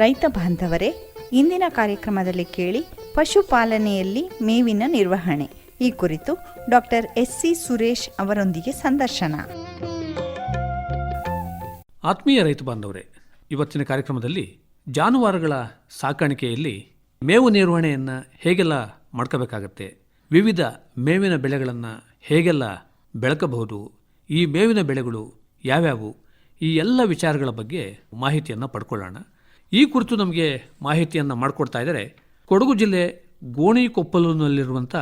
ರೈತ ಬಾಂಧವರೇ, ಇಂದಿನ ಕಾರ್ಯಕ್ರಮದಲ್ಲಿ ಕೇಳಿ ಪಶುಪಾಲನೆಯಲ್ಲಿ ಮೇವಿನ ನಿರ್ವಹಣೆ. ಈ ಕುರಿತು ಡಾಕ್ಟರ್ ಎಸ್ ಸಿ ಸುರೇಶ್ ಅವರೊಂದಿಗೆ ಸಂದರ್ಶನ. ಆತ್ಮೀಯ ರೈತ ಬಾಂಧವರೇ, ಇವತ್ತಿನ ಕಾರ್ಯಕ್ರಮದಲ್ಲಿ ಜಾನುವಾರುಗಳ ಸಾಕಾಣಿಕೆಯಲ್ಲಿ ಮೇವು ನಿರ್ವಹಣೆಯನ್ನು ಹೇಗೆಲ್ಲ ಮಾಡ್ಕೋಬೇಕಾಗತ್ತೆ, ವಿವಿಧ ಮೇವಿನ ಬೆಳೆಗಳನ್ನು ಹೇಗೆಲ್ಲ ಬೆಳಕಬಹುದು, ಈ ಮೇವಿನ ಬೆಳೆಗಳು ಯಾವ್ಯಾವು, ಈ ಎಲ್ಲ ವಿಚಾರಗಳ ಬಗ್ಗೆ ಮಾಹಿತಿಯನ್ನು ಪಡ್ಕೊಳ್ಳೋಣ. ಈ ಕುರಿತು ನಮಗೆ ಮಾಹಿತಿಯನ್ನು ಮಾಡಿಕೊಡ್ತಾ ಇದ್ದಾರೆ. ಕೊಡಗು ಜಿಲ್ಲೆ ಗೋಣಿಕೊಪ್ಪಲುನಲ್ಲಿರುವಂಥ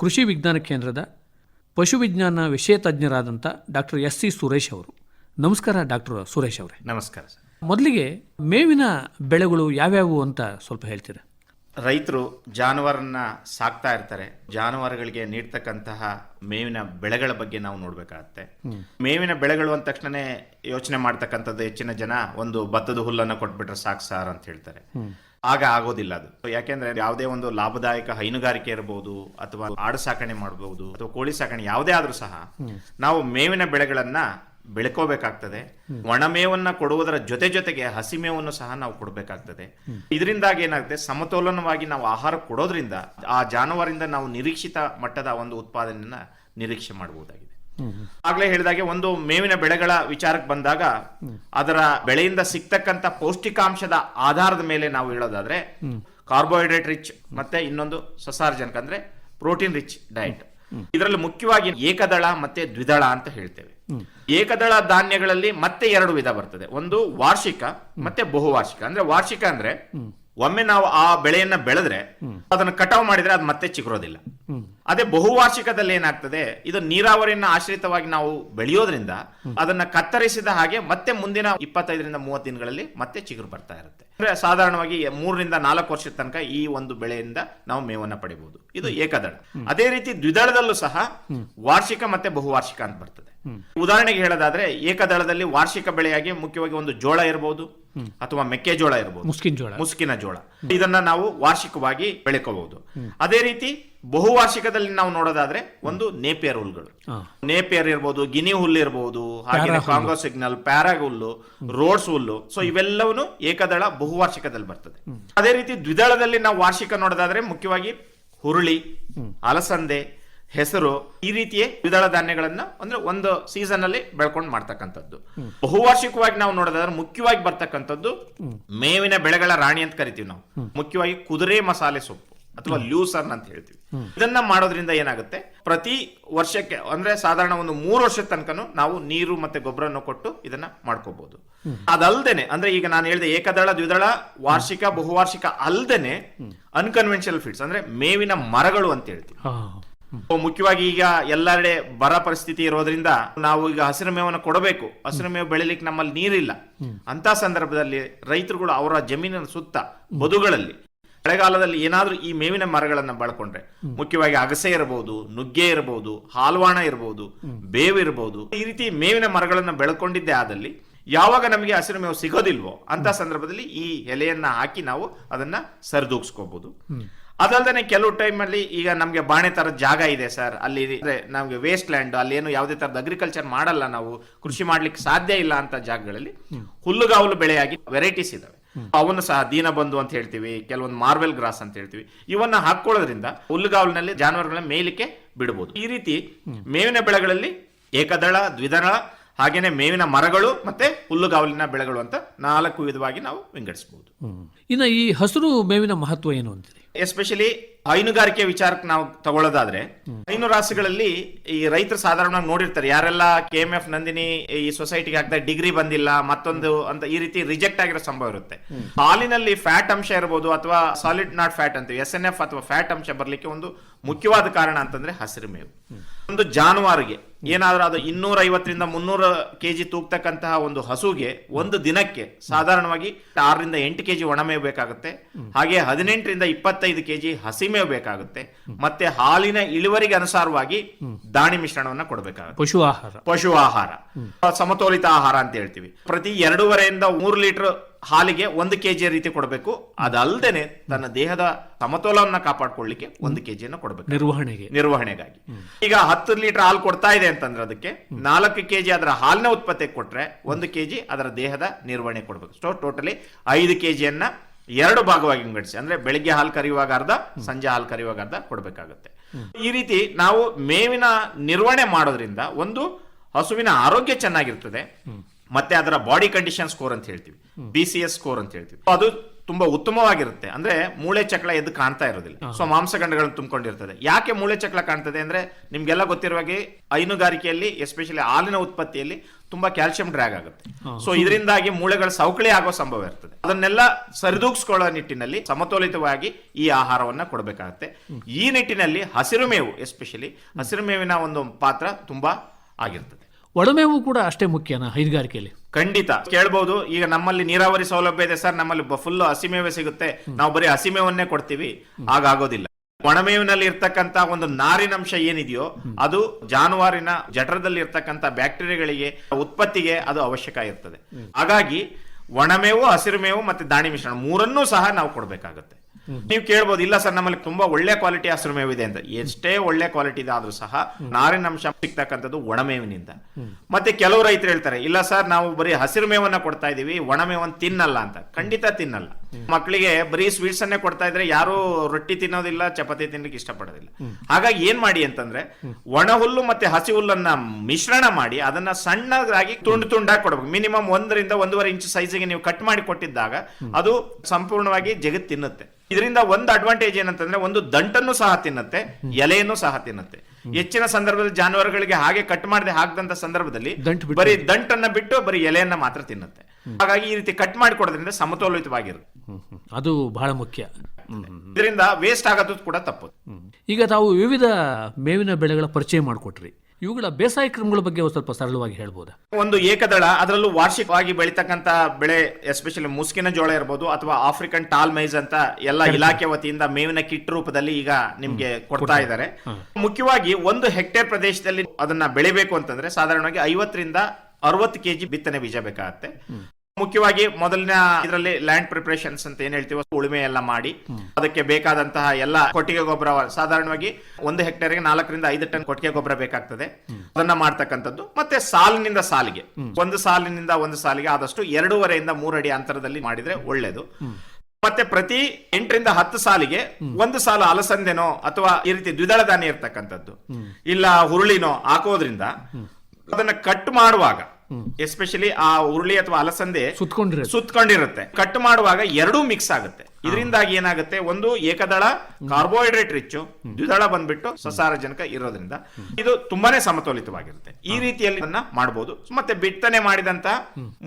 ಕೃಷಿ ವಿಜ್ಞಾನ ಕೇಂದ್ರದ ಪಶುವಿಜ್ಞಾನ ವಿಷಯ ತಜ್ಞರಾದಂಥ ಡಾಕ್ಟರ್ ಎಸ್ ಸಿ ಸುರೇಶ್ ಅವರು. ನಮಸ್ಕಾರ ಡಾಕ್ಟರ್ ಸುರೇಶ್ ಅವರೇ. ನಮಸ್ಕಾರ ಸರ್. ಮೊದಲಿಗೆ ಮೇವಿನ ಬೆಳೆಗಳು ಯಾವ್ಯಾವು ಅಂತ ಸ್ವಲ್ಪ ಹೇಳ್ತೀರಾ? ರೈತರು ಜಾನುವಾರನ್ನ ಸಾಕ್ತಾ ಇರ್ತಾರೆ. ಜಾನುವಾರುಗಳಿಗೆ ನೀಡ್ತಕ್ಕಂತಹ ಮೇವಿನ ಬೆಳೆಗಳ ಬಗ್ಗೆ ನಾವು ನೋಡ್ಬೇಕಾಗತ್ತೆ. ಮೇವಿನ ಬೆಳೆಗಳು ಅಂದ ತಕ್ಷಣನೇ ಯೋಚನೆ ಮಾಡ್ತಕ್ಕಂಥದ್ದು ಹೆಚ್ಚಿನ ಜನ ಒಂದು ಭತ್ತದ ಹುಲ್ಲನ್ನ ಕೊಟ್ಬಿಟ್ರೆ ಸಾಕು ಸಾರ್ ಅಂತ ಹೇಳ್ತಾರೆ. ಆಗ ಆಗೋದಿಲ್ಲ ಅದು. ಯಾಕೆಂದ್ರೆ ಯಾವುದೇ ಒಂದು ಲಾಭದಾಯಕ ಹೈನುಗಾರಿಕೆ ಇರಬಹುದು ಅಥವಾ ಆಡು ಸಾಕಣೆ ಮಾಡಬಹುದು ಅಥವಾ ಕೋಳಿ ಸಾಕಣೆ ಯಾವುದೇ ಆದರೂ ಸಹ ನಾವು ಮೇವಿನ ಬೆಳೆಗಳನ್ನ ಬೆಳ್ಕೋಬೇಕಾಗ್ತದೆ. ಒಣಮೇವನ್ನ ಕೊಡುವುದರ ಜೊತೆ ಜೊತೆಗೆ ಹಸಿ ಮೇವನ್ನು ಸಹ ನಾವು ಕೊಡಬೇಕಾಗ್ತದೆ. ಇದರಿಂದಾಗಿ ಏನಾಗುತ್ತೆ? ಸಮತೋಲನವಾಗಿ ನಾವು ಆಹಾರ ಕೊಡೋದ್ರಿಂದ ಆ ಜಾನುವಾರಿಂದ ನಾವು ನಿರೀಕ್ಷಿತ ಮಟ್ಟದ ಒಂದು ಉತ್ಪಾದನೆಯನ್ನ ನಿರೀಕ್ಷೆ ಮಾಡಬಹುದಾಗಿದೆ ಆಗ್ಲೇ ಹೇಳಿದಾಗೆ ಒಂದು ಮೇವಿನ ಬೆಳೆಗಳ ವಿಚಾರಕ್ಕೆ ಬಂದಾಗ, ಅದರ ಬೆಳೆಯಿಂದ ಸಿಗ್ತಕ್ಕಂತ ಪೌಷ್ಟಿಕಾಂಶದ ಆಧಾರದ ಮೇಲೆ ನಾವು ಹೇಳೋದಾದ್ರೆ ಕಾರ್ಬೋಹೈಡ್ರೇಟ್ ರಿಚ್ ಮತ್ತೆ ಇನ್ನೊಂದು ಸಸಾರ್ಜನಕ ಅಂದ್ರೆ ಪ್ರೋಟೀನ್ ರಿಚ್ ಡಯಟ್ ಇದರಲ್ಲಿ ಮುಖ್ಯವಾಗಿ ಏಕದಳ ಮತ್ತೆ ದ್ವಿದಳ ಅಂತ ಹೇಳ್ತೇವೆ. ಏಕದಳ ಧಾನ್ಯಗಳಲ್ಲಿ ಮತ್ತೆ ಎರಡು ವಿಧ ಬರ್ತದೆ. ಒಂದು ವಾರ್ಷಿಕ ಮತ್ತೆ ಬಹುವಾರ್ಷಿಕ. ಅಂದ್ರೆ ವಾರ್ಷಿಕ ಅಂದ್ರೆ ಒಮ್ಮೆ ನಾವು ಆ ಬೆಳೆಯನ್ನ ಬೆಳೆದ್ರೆ ಅದನ್ನು ಕಟಾವು ಮಾಡಿದ್ರೆ ಅದು ಮತ್ತೆ ಚಿಗುರೋದಿಲ್ಲ. ಅದೇ ಬಹುವಾರ್ಷಿಕದಲ್ಲಿ ಏನಾಗ್ತದೆ ಇದು ನೀರಾವರಿಯನ್ನ ಆಶ್ರಿತವಾಗಿ ನಾವು ಬೆಳೆಯೋದ್ರಿಂದ ಅದನ್ನ ಕತ್ತರಿಸಿದ ಹಾಗೆ ಮತ್ತೆ ಮುಂದಿನ ಇಪ್ಪತ್ತೈದರಿಂದ ಮೂವತ್ತು ದಿನಗಳಲ್ಲಿ ಮತ್ತೆ ಚಿಗುರು ಬರ್ತಾ ಇರುತ್ತೆ. ಅಂದ್ರೆ ಸಾಧಾರಣವಾಗಿ ಮೂರರಿಂದ ನಾಲ್ಕು ವರ್ಷದ ತನಕ ಈ ಒಂದು ಬೆಳೆಯಿಂದ ನಾವು ಮೇವನ್ನ ಪಡಿಬಹುದು ಇದು ಏಕದಳ. ಅದೇ ರೀತಿ ದ್ವಿದಳದಲ್ಲೂ ಸಹ ವಾರ್ಷಿಕ ಮತ್ತೆ ಬಹುವಾರ್ಷಿಕ ಅಂತ ಬರ್ತದೆ. ಉದಾಹರಣೆಗೆ ಹೇಳೋದಾದ್ರೆ ಏಕದಳದಲ್ಲಿ ವಾರ್ಷಿಕ ಬೆಳೆಯಾಗಿ ಮುಖ್ಯವಾಗಿ ಒಂದು ಜೋಳ ಇರಬಹುದು ಅಥವಾ ಮೆಕ್ಕೆಜೋಳ ಇರಬಹುದು ಮುಸ್ಕಿನ ಜೋಳ. ಮುಸ್ಕಿನ ಜೋಳ. ಇದನ್ನ ನಾವು ವಾರ್ಷಿಕವಾಗಿ ಬೆಳೆಕೋಬಹುದು. ಅದೇ ರೀತಿ ಬಹುವಾರ್ಷಿಕದಲ್ಲಿ ನಾವು ನೋಡೋದಾದ್ರೆ ಒಂದು ನೇಪಿಯರ್ ಹುಲ್ಗಳು. ನೇಪಿಯರ್ ಇರಬಹುದು ಗಿನಿ ಹುಲ್ಲು ಇರಬಹುದು ಹಾಗೆ ಕಾಂಗೋ ಸಿಗ್ನಲ್ ಪ್ಯಾರಾಗ್ ಹುಲ್ಲು ರೋಡ್ಸ್ ಹುಲ್ಲು. ಸೊ ಇವೆಲ್ಲವೂ ಏಕದಳ ಬಹುವಾರ್ಷಿಕದಲ್ಲಿ ಬರ್ತದೆ. ಅದೇ ರೀತಿ ದ್ವಿದಳದಲ್ಲಿ ನಾವು ವಾರ್ಷಿಕ ನೋಡೋದಾದ್ರೆ ಮುಖ್ಯವಾಗಿ ಹುರುಳಿ ಅಲಸಂದೆ ಹೆಸರು ಈ ರೀತಿಯ ದ್ವಿದಳ ಧಾನ್ಯಗಳನ್ನ ಅಂದ್ರೆ ಒಂದು ಸೀಸನ್ ಅಲ್ಲಿ ಬೆಳ್ಕೊಂಡು ಮಾಡ್ತಕ್ಕಂಥದ್ದು. ಬಹುವಾರ್ಷಿಕವಾಗಿ ನಾವು ನೋಡೋದಾದ್ರೆ ಮುಖ್ಯವಾಗಿ ಬರ್ತಕ್ಕಂಥದ್ದು ಮೇವಿನ ಬೆಳೆಗಳ ರಾಣಿ ಅಂತ ಕರಿತೀವಿ ನಾವು. ಮುಖ್ಯವಾಗಿ ಕುದುರೆ ಮಸಾಲೆ ಸೊಪ್ಪು ಅಥವಾ ಲ್ಯೂಸರ್ನ್ ಅಂತ ಹೇಳ್ತೀವಿ. ಇದನ್ನ ಮಾಡೋದ್ರಿಂದ ಏನಾಗುತ್ತೆ? ಪ್ರತಿ ವರ್ಷಕ್ಕೆ ಅಂದ್ರೆ ಸಾಧಾರಣ ಒಂದು ಮೂರು ವರ್ಷದ ತನಕನು ನಾವು ನೀರು ಮತ್ತೆ ಗೊಬ್ಬರನ ಕೊಟ್ಟು ಇದನ್ನ ಮಾಡ್ಕೋಬಹುದು ಅದಲ್ದೇನೆ ಅಂದ್ರೆ ಈಗ ನಾನು ಹೇಳಿದೆ ಏಕದಳ, ದ್ವಿದಳ, ವಾರ್ಷಿಕ, ಬಹುವಾರ್ಷಿಕ ಅಲ್ದೇನೆ ಅನ್ಕನ್ವೆನ್ಷನಲ್ ಫೀಡ್ಸ್ ಅಂದ್ರೆ ಮೇವಿನ ಮರಗಳು ಅಂತ ಹೇಳ್ತೀವಿ. ಮುಖ್ಯವಾಗಿ ಈಗ ಎಲ್ಲೆಡೆ ಬರ ಪರಿಸ್ಥಿತಿ ಇರೋದ್ರಿಂದ ನಾವು ಈಗ ಹಸಿರು ಮೇವನ್ನು ಕೊಡಬೇಕು. ಹಸಿರು ಮೇವು ಬೆಳಿಲಿಕ್ಕೆ ನಮ್ಮಲ್ಲಿ ನೀರಿಲ್ಲ. ಅಂತ ಸಂದರ್ಭದಲ್ಲಿ ರೈತರುಗಳು ಅವರ ಜಮೀನಿನ ಸುತ್ತ ಬದುಗಳಲ್ಲಿ ಮಳೆಗಾಲದಲ್ಲಿ ಏನಾದರೂ ಈ ಮೇವಿನ ಮರಗಳನ್ನು ಬಳಕೊಂಡ್ರೆ ಮುಖ್ಯವಾಗಿ ಅಗಸೆ ಇರಬಹುದು ನುಗ್ಗೆ ಇರಬಹುದು ಹಾಲ್ವಾಣ ಇರಬಹುದು ಬೇವು ಇರಬಹುದು ಈ ರೀತಿ ಮೇವಿನ ಮರಗಳನ್ನು ಬೆಳ್ಕೊಂಡಿದ್ದೆ ಆದಲ್ಲಿ ಯಾವಾಗ ನಮಗೆ ಹಸಿರು ಮೇವು ಸಿಗೋದಿಲ್ವೋ ಅಂತ ಸಂದರ್ಭದಲ್ಲಿ ಈ ಎಲೆಯನ್ನ ಹಾಕಿ ನಾವು ಅದನ್ನ ಸರಿದೂಗಿಸ್ಕೋಬಹುದು ಅದಲ್ದೇನೆ ಕೆಲವು ಟೈಮ್ ಅಲ್ಲಿ ಈಗ ನಮಗೆ ಬಾಣೆ ತರದ ಜಾಗ ಇದೆ ಸರ್. ಅಲ್ಲಿ ನಮಗೆ ವೇಸ್ಟ್ ಲ್ಯಾಂಡ್ ಅಲ್ಲಿ ಏನು ಯಾವುದೇ ತರದ ಅಗ್ರಿಕಲ್ಚರ್ ಮಾಡಲ್ಲ ನಾವು. ಕೃಷಿ ಮಾಡ್ಲಿಕ್ಕೆ ಸಾಧ್ಯ ಇಲ್ಲ ಅಂತ ಜಾಗಗಳಲ್ಲಿ ಹುಲ್ಲುಗಾವಲು ಬೆಳೆಯಾಗಿ ವೆರೈಟೀಸ್ ಇದಾವೆ. ಅವನ್ನು ಸಹ ದೀನಬಂಧು ಅಂತ ಹೇಳ್ತೀವಿ ಕೆಲವೊಂದು ಮಾರ್ವೆಲ್ ಗ್ರಾಸ್ ಅಂತ ಹೇಳ್ತೀವಿ. ಇವನ್ನ ಹಾಕೊಳ್ಳೋದ್ರಿಂದ ಹುಲ್ಲುಗಾವಲಿನಲ್ಲಿ ಜಾನುವಾರುಗಳನ್ನ ಮೇಲಿಕ್ಕೆ ಬಿಡಬಹುದು ಈ ರೀತಿ ಮೇವಿನ ಬೆಳೆಗಳಲ್ಲಿ ಏಕದಳ ದ್ವಿದಳ ಹಾಗೇನೆ ಮೇವಿನ ಮರಗಳು ಮತ್ತೆ ಹುಲ್ಲುಗಾವಲಿನ ಬೆಳೆಗಳು ಅಂತ ನಾಲ್ಕು ವಿಧವಾಗಿ ನಾವು ವಿಂಗಡಿಸಬಹುದು ಇನ್ನು ಈ ಹಸಿರು ಮೇವಿನ ಮಹತ್ವ ಏನು ಅಂತೀರಿ? ಎಸ್ಪೆಷಲಿ ಹೈನುಗಾರಿಕೆ ವಿಚಾರಕ್ಕೆ ನಾವು ತಗೊಳ್ಳೋದಾದ್ರೆ ಹೈನು ರಾಸುಗಳಲ್ಲಿ ಈ ರೈತರು ಸಾಧಾರಣವಾಗಿ ನೋಡಿರ್ತಾರೆ ಯಾರೆಲ್ಲ ಕೆ ಎಂ ಎಫ್ ನಂದಿನಿ ಈ ಸೊಸೈಟಿಗೆ ಹಾಕ್ತಾ ಡಿಗ್ರಿ ಬಂದಿಲ್ಲ ಮತ್ತೊಂದು ಅಂತ ಈ ರೀತಿ ರಿಜೆಕ್ಟ್ ಆಗಿರೋ ಸಂಭವ ಇರುತ್ತೆ. ಹಾಲಿನಲ್ಲಿ ಫ್ಯಾಟ್ ಅಂಶ ಇರಬಹುದು ಅಥವಾ ಸಾಲಿಡ್ ನಾಟ್ ಫ್ಯಾಟ್ ಅಂತ ಎಸ್ ಎನ್ ಎಫ್ ಅಥವಾ ಫ್ಯಾಟ್ ಅಂಶ ಬರ್ಲಿಕ್ಕೆ ಒಂದು ಮುಖ್ಯವಾದ ಕಾರಣ ಅಂತಂದ್ರೆ ಹಸಿರು ಮೇವು. ಒಂದು ಜಾನುವಾರಿಗೆ ಏನಾದ್ರೂ ಅದು ಇನ್ನೂರ ಐವತ್ತರಿಂದ ಮುನ್ನೂರ ಕೆಜಿ ತೂಗ್ತಕ್ಕಂತಹ ಒಂದು ಹಸುಗೆ ಒಂದು ದಿನಕ್ಕೆ ಸಾಧಾರಣವಾಗಿ ಆರರಿಂದ ಎಂಟು ಕೆಜಿ ಒಣಮೇವು ಬೇಕಾಗುತ್ತೆ. ಹಾಗೆ ಹದಿನೆಂಟರಿಂದ ಇಪ್ಪತ್ತೈದು ಕೆಜಿ ಹಸಿಮೇವು ಬೇಕಾಗುತ್ತೆ. ಮತ್ತೆ ಹಾಲಿನ ಇಳುವರಿಗೆ ಅನುಸಾರವಾಗಿ ದಾಣಿ ಮಿಶ್ರಣವನ್ನ ಕೊಡಬೇಕಾಗುತ್ತೆ. ಪಶು ಆಹಾರ. ಪಶು ಆಹಾರ. ಸಮತೋಲಿತ ಆಹಾರ ಅಂತ ಹೇಳ್ತೀವಿ. ಪ್ರತಿ ಎರಡೂವರೆಯಿಂದ ಮೂರು ಲೀಟರ್ ಹಾಲಿಗೆ ಒಂದು ಕೆಜಿ ರೀತಿ ಕೊಡಬೇಕು. ಅದಲ್ಲದೆ ತನ್ನ ದೇಹದ ಸಮತೋಲವನ್ನ ಕಾಪಾಡ್ಕೊಳ್ಳಿಕ್ಕೆ ಒಂದು ಕೆ ಜಿಯನ್ನು ಕೊಡಬೇಕು. ನಿರ್ವಹಣೆಗೆ. ನಿರ್ವಹಣೆಗಾಗಿ. ಈಗ ಹತ್ತು ಲೀಟರ್ ಹಾಲು ಕೊಡ್ತಾ ಇದೆ ಅಂತಂದ್ರೆ ಅದಕ್ಕೆ ನಾಲ್ಕು ಕೆಜಿ ಅದರ ಹಾಲಿನ ಉತ್ಪತ್ತಿ ಕೊಟ್ರೆ ಒಂದು ಕೆಜಿ ಅದರ ದೇಹದ ನಿರ್ವಹಣೆ ಕೊಡಬೇಕು. ಸೊ ಟೋಟಲಿ ಐದು ಕೆಜಿಯನ್ನ ಎರಡು ಭಾಗವಾಗಿ ವಿಂಗಡಿಸಿ. ಅಂದ್ರೆ ಬೆಳಿಗ್ಗೆ ಹಾಲು ಕರೆಯುವಾಗ ಅರ್ಧ ಸಂಜೆ ಹಾಲು ಕರೆಯುವಾಗ ಅರ್ಧ ಕೊಡಬೇಕಾಗುತ್ತೆ. ಈ ರೀತಿ ನಾವು ಮೇವಿನ ನಿರ್ವಹಣೆ ಮಾಡೋದ್ರಿಂದ ಒಂದು ಹಸುವಿನ ಆರೋಗ್ಯ ಚೆನ್ನಾಗಿರ್ತದೆ. ಮತ್ತೆ ಅದರ ಬಾಡಿ ಕಂಡೀಷನ್ ಸ್ಕೋರ್ ಅಂತ ಹೇಳ್ತೀವಿ. ಬಿ ಸಿ ಎಸ್ ಸ್ಕೋರ್ ಅಂತ ಹೇಳ್ತೀವಿ. ಅದು ತುಂಬಾ ಉತ್ತಮವಾಗಿರುತ್ತೆ. ಅಂದ್ರೆ ಮೂಳೆ ಚಕ್ರ ಎದ್ದು ಕಾಣ್ತಾ ಇರೋದಿಲ್ಲ. ಸೊ ಮಾಂಸಖಂಡಗಳನ್ನು ತುಂಬಿಕೊಂಡಿರ್ತದೆ. ಯಾಕೆ ಮೂಳೆ ಚಕ್ರ ಕಾಣ್ತದೆ ಅಂದ್ರೆ ನಿಮ್ಗೆಲ್ಲ ಗೊತ್ತಿರುವ ಹಾಗೆ ಹೈನುಗಾರಿಕೆಯಲ್ಲಿ ಎಸ್ಪೆಷಲಿ ಹಾಲಿನ ಉತ್ಪತ್ತಿಯಲ್ಲಿ ತುಂಬಾ ಕ್ಯಾಲ್ಸಿಯಂ ಡ್ರ್ಯಾಗ್ ಆಗುತ್ತೆ. ಸೊ ಇದರಿಂದಾಗಿ ಮೂಳೆಗಳ ಸವಕಳಿ ಆಗೋ ಸಂಭವ ಇರ್ತದೆ. ಅದನ್ನೆಲ್ಲ ಸರಿದೂಗಿಸ್ಕೊಳ್ಳೋ ನಿಟ್ಟಿನಲ್ಲಿ ಸಮತೋಲಿತವಾಗಿ ಈ ಆಹಾರವನ್ನ ಕೊಡಬೇಕಾಗುತ್ತೆ. ಈ ನಿಟ್ಟಿನಲ್ಲಿ ಹಸಿರು ಮೇವು ಎಸ್ಪೆಷಲಿ ಹಸಿರು ಮೇವಿನ ಒಂದು ಪಾತ್ರ ತುಂಬಾ ಆಗಿರ್ತದೆ. ಒಳಮೇವು ಕೂಡ ಅಷ್ಟೇ ಮುಖ್ಯನಾ ಹೈನುಗಾರಿಕೆಯಲ್ಲಿ ಖಂಡಿತ. ಕೇಳಬಹುದು ಈಗ ನಮ್ಮಲ್ಲಿ ನೀರಾವರಿ ಸೌಲಭ್ಯ ಇದೆ ಸರ್. ನಮ್ಮಲ್ಲಿ ಫುಲ್ ಹಸಿಮೇವೆ ಸಿಗುತ್ತೆ. ನಾವು ಬರೀ ಹಸಿಮೇವನ್ನೇ ಕೊಡ್ತೀವಿ. ಹಾಗಾಗೋದಿಲ್ಲ. ಒಣಮೇವಿನಲ್ಲಿ ಇರ್ತಕ್ಕಂತ ಒಂದು ನಾರಿನಂಶ ಏನಿದೆಯೋ ಅದು ಜಾನುವಾರಿನ ಜಠರದಲ್ಲಿ ಇರ್ತಕ್ಕಂತ ಬ್ಯಾಕ್ಟೀರಿಯಾಗಳಿಗೆ ಉತ್ಪತ್ತಿಗೆ ಅದು ಅವಶ್ಯಕ ಇರ್ತದೆ. ಹಾಗಾಗಿ ಒಣಮೇವು ಹಸಿರು ಮೇವು ಮತ್ತೆ ದಾಣಿ ಮಿಶ್ರಣ ಮೂರನ್ನೂ ಸಹ ನಾವು ಕೊಡಬೇಕಾಗುತ್ತೆ. ನೀವು ಕೇಳ್ಬೋದು ಇಲ್ಲ ಸರ್ ನಮ್ಮಲ್ಲಿ ತುಂಬಾ ಒಳ್ಳೆ ಕ್ವಾಲಿಟಿ ಹಸಿರು ಮೇವಿದೆ ಇದೆ ಅಂತ. ಎಷ್ಟೇ ಒಳ್ಳೆ ಕ್ವಾಲಿಟಿ ಇದೆ ಆದ್ರೂ ಸಹ ನಾರಿನಂಶ ಸಿಗ್ತಕ್ಕಂಥದ್ದು ಒಣಮೇವಿನಿಂದ. ಮತ್ತೆ ಕೆಲವು ರೈತರು ಹೇಳ್ತಾರೆ ಇಲ್ಲ ಸರ್ ನಾವು ಬರೀ ಹಸಿರು ಮೇವನ್ನ ಕೊಡ್ತಾ ಇದೀವಿ ಒಣಮೇವನ್ನ ತಿನ್ನಲ್ಲ ಅಂತ. ಖಂಡಿತ ತಿನ್ನಲ್ಲ. ಮಕ್ಕಳಿಗೆ ಬರೀ ಸ್ವೀಟ್ಸ್ ಅನ್ನೇ ಕೊಡ್ತಾ ಇದ್ರೆ ಯಾರು ರೊಟ್ಟಿ ತಿನ್ನೋದಿಲ್ಲ ಚಪಾತಿ ತಿನ್ಲಿಕ್ಕೆ ಇಷ್ಟಪಡೋದಿಲ್ಲ. ಹಾಗಾಗಿ ಏನ್ ಮಾಡಿ ಅಂತಂದ್ರೆ ಒಣ ಹುಲ್ಲು ಮತ್ತೆ ಹಸಿ ಹುಲ್ಲನ್ನ ಮಿಶ್ರಣ ಮಾಡಿ ಅದನ್ನ ಸಣ್ಣದಾಗಿ ತುಂಡು ತುಂಡಾಗಿ ಕೊಡ್ಬೇಕು. ಮಿನಿಮಮ್ ಒಂದರಿಂದ ಒಂದೂವರೆ ಇಂಚ್ ಸೈಜಿಗೆ ನೀವು ಕಟ್ ಮಾಡಿ ಕೊಟ್ಟಿದ್ದಾಗ ಅದು ಸಂಪೂರ್ಣವಾಗಿ ಜಗತ್ ತಿನ್ನುತ್ತೆ. ಇದರಿಂದ ಒಂದು ಅಡ್ವಾಂಟೇಜ್ ಏನಂತಂದ್ರೆ ಒಂದು ದಂಟನ್ನು ಸಹ ತಿನ್ನುತ್ತೆ ಎಲೆಯನ್ನು ಸಹ ತಿನ್ನುತ್ತೆ. ಹೆಚ್ಚಿನ ಸಂದರ್ಭದಲ್ಲಿ ಜಾನುವಾರುಗಳಿಗೆ ಹಾಗೆ ಕಟ್ ಮಾಡದೆ ಹಾಕದಂತ ಸಂದರ್ಭದಲ್ಲಿ ಬರೀ ದಂಟನ್ನ ಬಿಟ್ಟು ಬರೀ ಎಲೆಯನ್ನ ಮಾತ್ರ ತಿನ್ನುತ್ತೆ. ಹಾಗಾಗಿ ಈ ರೀತಿ ಕಟ್ ಮಾಡಿ ಕೊಡೋದ್ರಿಂದ ಸಮತೋಲಿತವಾಗಿರುತ್ತೆ ಅದು ಬಹಳ ಮುಖ್ಯ. ಇದರಿಂದ ವೇಸ್ಟ್ ಆಗೋದು ಕೂಡ ತಪ್ಪು. ಈಗ ತಾವು ವಿವಿಧ ಮೇವಿನ ಬೆಳೆಗಳ ಪರಿಚಯ ಮಾಡಿಕೊಟ್ರಿ. ಇವುಗಳ ಬೇಸಾಯ ಕ್ರಮಗಳ ಬಗ್ಗೆ ಸ್ವಲ್ಪ ಸರಳವಾಗಿ ಹೇಳ್ಬೋದು? ಒಂದು ಏಕದಳ ಅದರಲ್ಲೂ ವಾರ್ಷಿಕವಾಗಿ ಬೆಳೀತಕ್ಕಂತ ಬೆಳೆ ಎಸ್ಪೆಷಲಿ ಮುಸ್ಕಿನ ಜೋಳ ಇರ್ಬೋದು ಅಥವಾ ಆಫ್ರಿಕನ್ ಟಾಲ್ ಮೈಸ್ ಅಂತ ಎಲ್ಲ ಇಲಾಖೆ ವತಿಯಿಂದ ಮೇವಿನ ಕಿಟ್ ರೂಪದಲ್ಲಿ ಈಗ ನಿಮ್ಗೆ ಕೊಡ್ತಾ ಇದ್ದಾರೆ ಮುಖ್ಯವಾಗಿ ಒಂದು ಹೆಕ್ಟೇರ್ ಪ್ರದೇಶದಲ್ಲಿ ಅದನ್ನ ಬೆಳಿಬೇಕು ಅಂತಂದ್ರೆ ಸಾಧಾರಣವಾಗಿ ಐವತ್ತರಿಂದ ಅರವತ್ತು ಕೆಜಿ ಬಿತ್ತನೆ ಬೀಜ ಬೇಕಾಗತ್ತೆ. ಮುಖ್ಯವಾಗಿ ಮೊದಲಿನ ಇದರಲ್ಲಿ ಲ್ಯಾಂಡ್ ಪ್ರಿಪರೇಷನ್ಸ್ ಅಂತ ಏನ್ ಹೇಳ್ತೀವಿ ಉಳುಮೆ ಎಲ್ಲ ಮಾಡಿ, ಅದಕ್ಕೆ ಬೇಕಾದಂತಹ ಎಲ್ಲ ಕೊಟ್ಟಿಗೆ ಗೊಬ್ಬರ, ಸಾಧಾರಣವಾಗಿ ಒಂದು ಹೆಕ್ಟೇರ್ಗೆ ನಾಲ್ಕರಿಂದ ಐದು ಟನ್ ಕೊಟ್ಟಿಗೆ ಗೊಬ್ಬರ ಬೇಕಾಗ್ತದೆ. ಅದನ್ನ ಮಾಡ್ತಕ್ಕಂಥದ್ದು. ಮತ್ತೆ ಸಾಲಿನಿಂದ ಸಾಲಿಗೆ, ಒಂದು ಸಾಲಿನಿಂದ ಒಂದು ಸಾಲಿಗೆ ಆದಷ್ಟು ಎರಡೂವರೆಯಿಂದ ಮೂರಡಿ ಅಂತರದಲ್ಲಿ ಮಾಡಿದ್ರೆ ಒಳ್ಳೇದು. ಮತ್ತೆ ಪ್ರತಿ ಎಂಟರಿಂದ ಹತ್ತು ಸಾಲಿಗೆ ಒಂದು ಸಾಲು ಅಲಸಂದೆನೋ ಅಥವಾ ಈ ರೀತಿ ದ್ವಿದಳ ಧಾನ್ಯ ಇರ್ತಕ್ಕಂಥದ್ದು, ಇಲ್ಲ ಹುರುಳಿನೋ ಹಾಕೋದ್ರಿಂದ ಅದನ್ನ ಕಟ್ ಮಾಡುವಾಗ ಎಸ್ಪೆಷಲಿ ಆ ಉರುಳಿ ಅಥವಾ ಅಲಸಂದೆ ಸುತ್ಕೊಂಡಿರುತ್ತೆ. ಕಟ್ ಮಾಡುವಾಗ ಎರಡೂ ಮಿಕ್ಸ್ ಆಗುತ್ತೆ. ಇದರಿಂದಾಗಿ ಏನಾಗುತ್ತೆ? ಒಂದು ಏಕದಳ ಕಾರ್ಬೋಹೈಡ್ರೇಟ್ ರಿಚ್ಚು ದ್ವಿದಳ ಬಂದ್ಬಿಟ್ಟು ಸಸಾರಜನಕ ಇರೋದ್ರಿಂದ ಇದು ತುಂಬಾನೇ ಸಮತೋಲಿತವಾಗಿರುತ್ತೆ. ಈ ರೀತಿಯಲ್ಲಿ ಅದನ್ನ ಮಾಡಬಹುದು ಮತ್ತೆ ಬಿತ್ತನೆ ಮಾಡಿದಂತ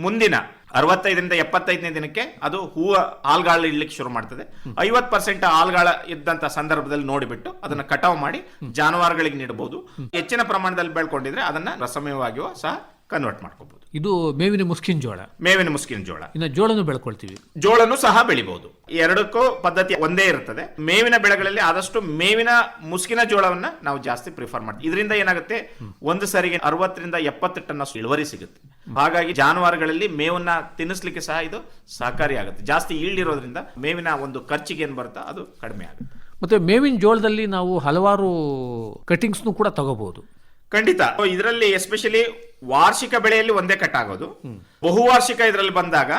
ಮುಂದಿನ ಅರವತ್ತೈದರಿಂದ ಎಪ್ಪತ್ತೈದನೇ ದಿನಕ್ಕೆ ಅದು ಹೂವ ಆಲ್ಗಾಳ ಇಡ್ಲಿಕ್ಕೆ ಶುರು ಮಾಡ್ತದೆ. ಐವತ್ ಪರ್ಸೆಂಟ್ ಆಲ್ಗಾಳ ಇದ್ದಂತ ಸಂದರ್ಭದಲ್ಲಿ ನೋಡಿಬಿಟ್ಟು ಅದನ್ನ ಕಟಾವು ಮಾಡಿ ಜಾನುವಾರುಗಳಿಗೆ ನೀಡಬಹುದು ಹೆಚ್ಚಿನ ಪ್ರಮಾಣದಲ್ಲಿ ಬೆಳ್ಕೊಂಡಿದ್ರೆ ಅದನ್ನ ರಸಮಯವಾಗಿಯೂ ಸಹ ಕನ್ವರ್ಟ್ ಮಾಡ್ಕೋಬಹುದು ಇದು ಮೇವಿನ ಮುಸ್ಕಿನ ಜೋಳ. ಮೇವಿನ ಮುಸ್ಕಿನ ಜೋಳ. ಇನ್ನು ಜೋಳನು ಬೆಳ್ಕೊಳ್ತೀವಿ. ಜೋಳನು ಸಹ ಬೆಳಿಬಹುದು ಎರಡಕ್ಕೂ ಪದ್ಧತಿ ಒಂದೇ ಇರುತ್ತದೆ ಮೇವಿನ ಬೆಳೆಗಳಲ್ಲಿ ಆದಷ್ಟು ಮೇವಿನ ಮುಸ್ಕಿನ ಜೋಳವನ್ನ ನಾವು ಜಾಸ್ತಿ ಪ್ರಿಫರ್ ಮಾಡ್ತೀವಿ. ಇದರಿಂದ ಏನಾಗುತ್ತೆ? ಒಂದು ಸರಿಗೆ ಅರವತ್ತರಿಂದ ಎಪ್ಪತ್ತು ಟನ್ ಇಳುವರಿ ಸಿಗುತ್ತೆ. ಹಾಗಾಗಿ ಜಾನುವಾರುಗಳಲ್ಲಿ ಮೇವನ್ನ ತಿನ್ನಿಸ್ಲಿಕ್ಕೆ ಸಹ ಇದು ಸಹಕಾರಿಯಾಗುತ್ತೆ ಜಾಸ್ತಿ ಈಲ್ಡ್ ಇರೋದ್ರಿಂದ ಮೇವಿನ ಒಂದು ಖರ್ಚಿಗೆ ಏನು ಬರುತ್ತಾ? ಅದು ಕಡಿಮೆ ಆಗುತ್ತೆ. ಮತ್ತೆ ಮೇವಿನ ಜೋಳದಲ್ಲಿ ನಾವು ಹಲವಾರು ಕಟಿಂಗ್ಸ್ನು ಕೂಡ ತಗೋಬಹುದು ಖಂಡಿತ. ಇದರಲ್ಲಿ ಎಸ್ಪೆಷಲಿ ವಾರ್ಷಿಕ ಬೆಳೆಯಲ್ಲಿ ಒಂದೇ ಕಟ್ ಆಗೋದು ಬಹುವಾರ್ಷಿಕ ಇದರಲ್ಲಿ ಬಂದಾಗ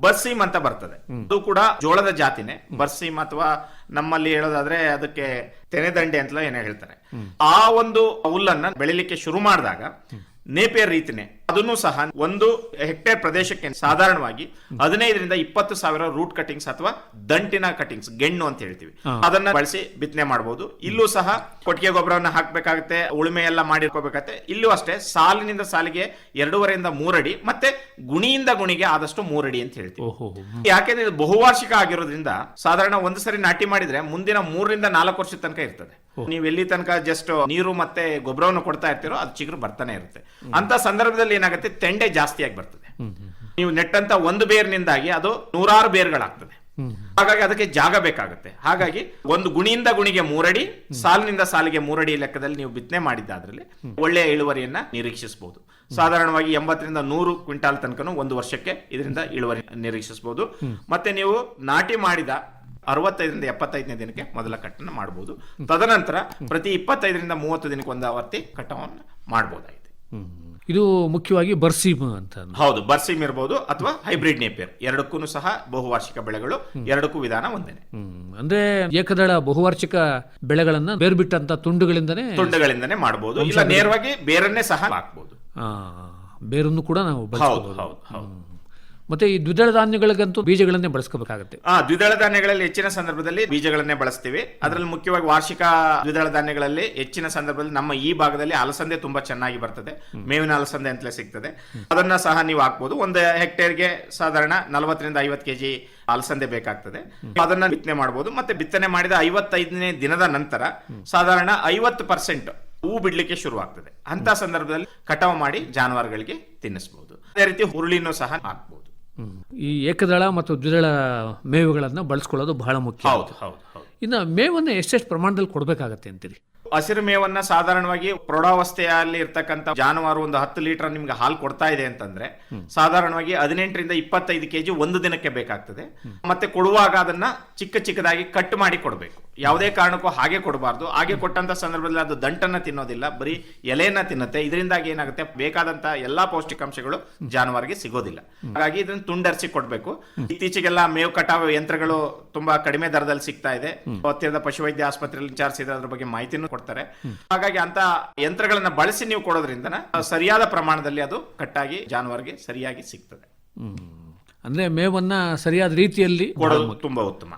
ಬರ್ಸೀಮ್ ಅಂತ ಬರ್ತದೆ. ಅದು ಕೂಡ ಜೋಳದ ಜಾತಿನೇ. ಬರ್ಸೀಮ್ ಅಥವಾ ನಮ್ಮಲ್ಲಿ ಹೇಳೋದಾದ್ರೆ ಅದಕ್ಕೆ ತೆನೆದಂಡೆ ಅಂತಲೂ ಏನೋ ಹೇಳ್ತಾರೆ. ಆ ಒಂದು ಹುಲ್ಲನ್ನ ಬೆಳಿಲಿಕ್ಕೆ ಶುರು ಮಾಡಿದಾಗ ನೇಪಿಯರ್ ರೀತಿನೇ. ಅದನ್ನು ಸಹ ಒಂದು ಹೆಕ್ಟೇರ್ ಪ್ರದೇಶಕ್ಕೆ ಸಾಧಾರಣವಾಗಿ ಹದಿನೈದರಿಂದ ಇಪ್ಪತ್ತು ಸಾವಿರ ರೂಟ್ ಕಟಿಂಗ್ಸ್ ಅಥವಾ ದಂಟಿನ ಕಟಿಂಗ್ಸ್ ಗೆಣ್ಣು ಅಂತ ಹೇಳ್ತೀವಿ. ಅದನ್ನ ಬಳಸಿ ಬಿತ್ತನೆ ಮಾಡಬಹುದು ಇಲ್ಲೂ ಸಹ ಕೊಟ್ಟಿಗೆ ಗೊಬ್ಬರವನ್ನು ಹಾಕ್ಬೇಕಾಗುತ್ತೆ ಉಳುಮೆ ಎಲ್ಲ ಮಾಡಿರ್ಕೋಬೇಕಾಗತ್ತೆ ಇಲ್ಲೂ ಅಷ್ಟೇ ಸಾಲಿನಿಂದ ಸಾಲಿಗೆ ಎರಡೂವರೆಯಿಂದ ಮೂರಡಿ ಮತ್ತೆ ಗುಣಿಯಿಂದ ಗುಣಿಗೆ ಆದಷ್ಟು ಮೂರಡಿ ಅಂತ ಹೇಳ್ತೀವಿ. ಯಾಕೆಂದ್ರೆ ಇದು ಬಹುವಾರ್ಷಿಕ ಆಗಿರೋದ್ರಿಂದ ಸಾಧಾರಣ ಒಂದು ಸರಿ ನಾಟಿ ಮಾಡಿದ್ರೆ ಮುಂದಿನ ಮೂರರಿಂದ ನಾಲ್ಕು ವರ್ಷದ ತನಕ ಇರ್ತದೆ. ನೀವು ಎಲ್ಲಿ ತನಕ ಜಸ್ಟ್ ನೀರು ಮತ್ತೆ ಗೊಬ್ಬರವನ್ನು ಕೊಡ್ತಾ ಇರ್ತೀರೋ ಅದು ಚಿಗುರು ಬರ್ತಾನೆ ಇರುತ್ತೆ. ಅಂತ ಸಂದರ್ಭದಲ್ಲಿ ಏನಾಗುತ್ತೆ? ತೆಂಡೆ ಜಾಸ್ತಿಯಾಗಿ ಬರ್ತದೆ. ನೀವು ನೆಟ್ಟಂತ ಒಂದು ಬೇರ್ನಿಂದಾಗಿ ಅದು ನೂರಾರು ಬೇರ್ಗಳಾಗ್ತದೆ. ಹಾಗಾಗಿ ಅದಕ್ಕೆ ಜಾಗ ಬೇಕಾಗುತ್ತೆ. ಹಾಗಾಗಿ ಒಂದು ಗುಣಿಯಿಂದ ಗುಣಿಗೆ ಮೂರಡಿ ಸಾಲಿನಿಂದ ಸಾಲಿಗೆ ಮೂರಡಿ ಲೆಕ್ಕದಲ್ಲಿ ನೀವು ಬಿತ್ತನೆ ಮಾಡಿದ್ದಾದ್ರಲ್ಲಿ ಒಳ್ಳೆಯ ಇಳುವರಿಯನ್ನ ನಿರೀಕ್ಷಿಸಬಹುದು. ಸಾಧಾರಣವಾಗಿ ಎಂಬತ್ತರಿಂದ ನೂರು ಕ್ವಿಂಟಾಲ್ ತನಕನೂ ಒಂದು ವರ್ಷಕ್ಕೆ ಇದರಿಂದ ಇಳುವರಿ ನಿರೀಕ್ಷಿಸಬಹುದು. ಮತ್ತೆ ನೀವು ನಾಟಿ ಮಾಡಿದ ಅರವತ್ತೈದರಿಂದ ಎಪ್ಪತ್ತೈದನೇ ದಿನಕ್ಕೆ ಮೊದಲ ಕಟ್ಟನ್ನು ಮಾಡಬಹುದು ತದನಂತರ ಪ್ರತಿ ಇಪ್ಪತ್ತೈದರಿಂದ ಮೂವತ್ತು ದಿನಕ್ಕೆ ಒಂದು ಆವರ್ತಿ ಕಟ್ಟವನ್ನು ಮಾಡಬಹುದಾಗಿದೆ ಇದು ಮುಖ್ಯವಾಗಿ ಬರ್ಸೀಮ್ ಅಂತ. ಹೌದು ಬರ್ಸಿಮ್ ಇರಬಹುದು ಅಥವಾ ಹೈಬ್ರಿಡ್ ನೇಪಿಯರ್. ಎರಡಕ್ಕೂ ಸಹ ಬಹುವಾರ್ಷಿಕ ಬೆಳೆಗಳು ಎರಡಕ್ಕೂ ವಿಧಾನ ಒಂದೇನೆ. ಅಂದ್ರೆ ಏಕದಳ ಬಹುವಾರ್ಷಿಕ ಬೆಳೆಗಳನ್ನ ಬೇರ್ಬಿಟ್ಟಂತ ತುಂಡುಗಳಿಂದನೇ ತುಂಡುಗಳಿಂದನೇ ಮಾಡಬಹುದು ಇಲ್ಲ ನೇರವಾಗಿ ಬೇರನ್ನೇ ಸಹ ಹಾಕಬಹುದು ಬೇರನ್ನು ಕೂಡ ನಾವು ಹೌದು ಹೌದು ಹೌದು. ಮತ್ತೆ ಈ ದ್ವಿದಳ ಧಾನ್ಯಗಳಿಗಂತೂ ಬೀಜಗಳನ್ನೇ ಬಳಸ್ಕೋಬೇಕಾಗುತ್ತೆ. ಆ ದ್ವಿದಳ ಧಾನ್ಯಗಳಲ್ಲಿ ಹೆಚ್ಚಿನ ಸಂದರ್ಭದಲ್ಲಿ ಬೀಜಗಳನ್ನೇ ಬಳಸ್ತೀವಿ. ಅದರಲ್ಲಿ ಮುಖ್ಯವಾಗಿ ವಾರ್ಷಿಕ ದ್ವಿದಳ ಧಾನ್ಯಗಳಲ್ಲಿ ಹೆಚ್ಚಿನ ಸಂದರ್ಭದಲ್ಲಿ ನಮ್ಮ ಈ ಭಾಗದಲ್ಲಿ ಅಲಸಂದೆ ತುಂಬಾ ಚೆನ್ನಾಗಿ ಬರ್ತದೆ. ಮೇವಿನ ಅಲಸಂದೆ ಅಂತಲೇ ಸಿಗ್ತದೆ. ಅದನ್ನ ಸಹ ನೀವು ಹಾಕ್ಬೋದು. ಒಂದು ಹೆಕ್ಟೇರ್ಗೆ ಸಾಧಾರಣ ನಲವತ್ತರಿಂದ ಐವತ್ತು ಕೆಜಿ ಅಲಸಂದೆ ಬೇಕಾಗ್ತದೆ. ಅದನ್ನ ಬಿತ್ತನೆ ಮಾಡಬಹುದು ಮತ್ತೆ ಬಿತ್ತನೆ ಮಾಡಿದ ಐವತ್ತೈದನೇ ದಿನದ ನಂತರ ಸಾಧಾರಣ ಐವತ್ತು ಪರ್ಸೆಂಟ್ ಹೂ ಬಿಡ್ಲಿಕ್ಕೆ ಶುರುವಾಗ್ತದೆ. ಅಂತ ಸಂದರ್ಭದಲ್ಲಿ ಕಟಾವು ಮಾಡಿ ಜಾನುವಾರುಗಳಿಗೆ ತಿನ್ನಿಸಬಹುದು ಅದೇ ರೀತಿ ಹುರುಳಿನೂ ಸಹ ಹಾಕ್ಬಹುದು. ಈ ಏಕದಳ ಮತ್ತು ದ್ವಿದಳ ಮೇವುಗಳನ್ನು ಬಳಸ್ಕೊಳ್ಳೋದು ಬಹಳ ಮುಖ್ಯ ಹೌದು ಹೌದು ಹೌದು. ಇನ್ನು ಮೇವನ್ನು ಎಷ್ಟೆಷ್ಟು ಪ್ರಮಾಣದಲ್ಲಿ ಕೊಡಬೇಕಾಗತ್ತೆ ಅಂತೀರಿ? ಹಸಿರು ಮೇವನ್ನ ಸಾಧಾರಣವಾಗಿ ಪ್ರೌಢಾವಸ್ಥೆಯಲ್ಲಿ ಇರ್ತಕ್ಕಂಥ ಜಾನುವಾರು ಒಂದು ಹತ್ತು ಲೀಟರ್ ನಿಮ್ಗೆ ಹಾಲು ಕೊಡ್ತಾ ಇದೆ ಅಂತಂದ್ರೆ ಸಾಧಾರಣವಾಗಿ ಹದಿನೆಂಟರಿಂದ ಇಪ್ಪತ್ತೈದು ಕೆಜಿ ಒಂದು ದಿನಕ್ಕೆ ಬೇಕಾಗ್ತದೆ. ಮತ್ತೆ ಕೊಡುವಾಗ ಅದನ್ನ ಚಿಕ್ಕ ಚಿಕ್ಕದಾಗಿ ಕಟ್ ಮಾಡಿ ಕೊಡಬೇಕು. ಯಾವುದೇ ಕಾರಣಕ್ಕೂ ಹಾಗೆ ಕೊಡಬಾರ್ದು. ಹಾಗೆ ಕೊಟ್ಟಂತ ಸಂದರ್ಭದಲ್ಲಿ ಅದು ದಂಟನ್ನ ತಿನ್ನೋದಿಲ್ಲ. ಬರೀ ಎಲೆಯನ್ನ ತಿನ್ನುತ್ತೆ. ಇದರಿಂದಾಗಿ ಏನಾಗುತ್ತೆ? ಬೇಕಾದಂತ ಎಲ್ಲಾ ಪೌಷ್ಟಿಕಾಂಶಗಳು ಜಾನುವಾರಿಗೆ ಸಿಗೋದಿಲ್ಲ. ಹಾಗಾಗಿ ಇದನ್ನ ತುಂಡರಿಸಿ ಕೊಡಬೇಕು. ಇತ್ತೀಚೆಗೆಲ್ಲ ಮೇವು ಕಟಾವು ಯಂತ್ರಗಳು ತುಂಬಾ ಕಡಿಮೆ ದರದಲ್ಲಿ ಸಿಗ್ತಾ ಇದೆ. ಹತ್ತಿರದ ಪಶುವೈದ್ಯ ಆಸ್ಪತ್ರೆಯಲ್ಲಿ ವಿಚಾರಿಸಿದ್ರೆ ಅದ್ರ ಬಗ್ಗೆ ಮಾಹಿತಿನೂ ಕೊಡ್ತಾರೆ. ಹಾಗಾಗಿ ಅಂತ ಯಂತ್ರಗಳನ್ನ ಬಳಸಿ ನೀವು ಕೊಡೋದ್ರಿಂದ ಸರಿಯಾದ ಪ್ರಮಾಣದಲ್ಲಿ ಅದು ಕಟ್ಟಾಗಿ ಜಾನುವಾರಿಗೆ ಸರಿಯಾಗಿ ಸಿಗ್ತದೆ. ಅಂದ್ರೆ ಮೇವನ್ನ ಸರಿಯಾದ ರೀತಿಯಲ್ಲಿ ಕೊಡೋದು ತುಂಬಾ ಉತ್ತಮ.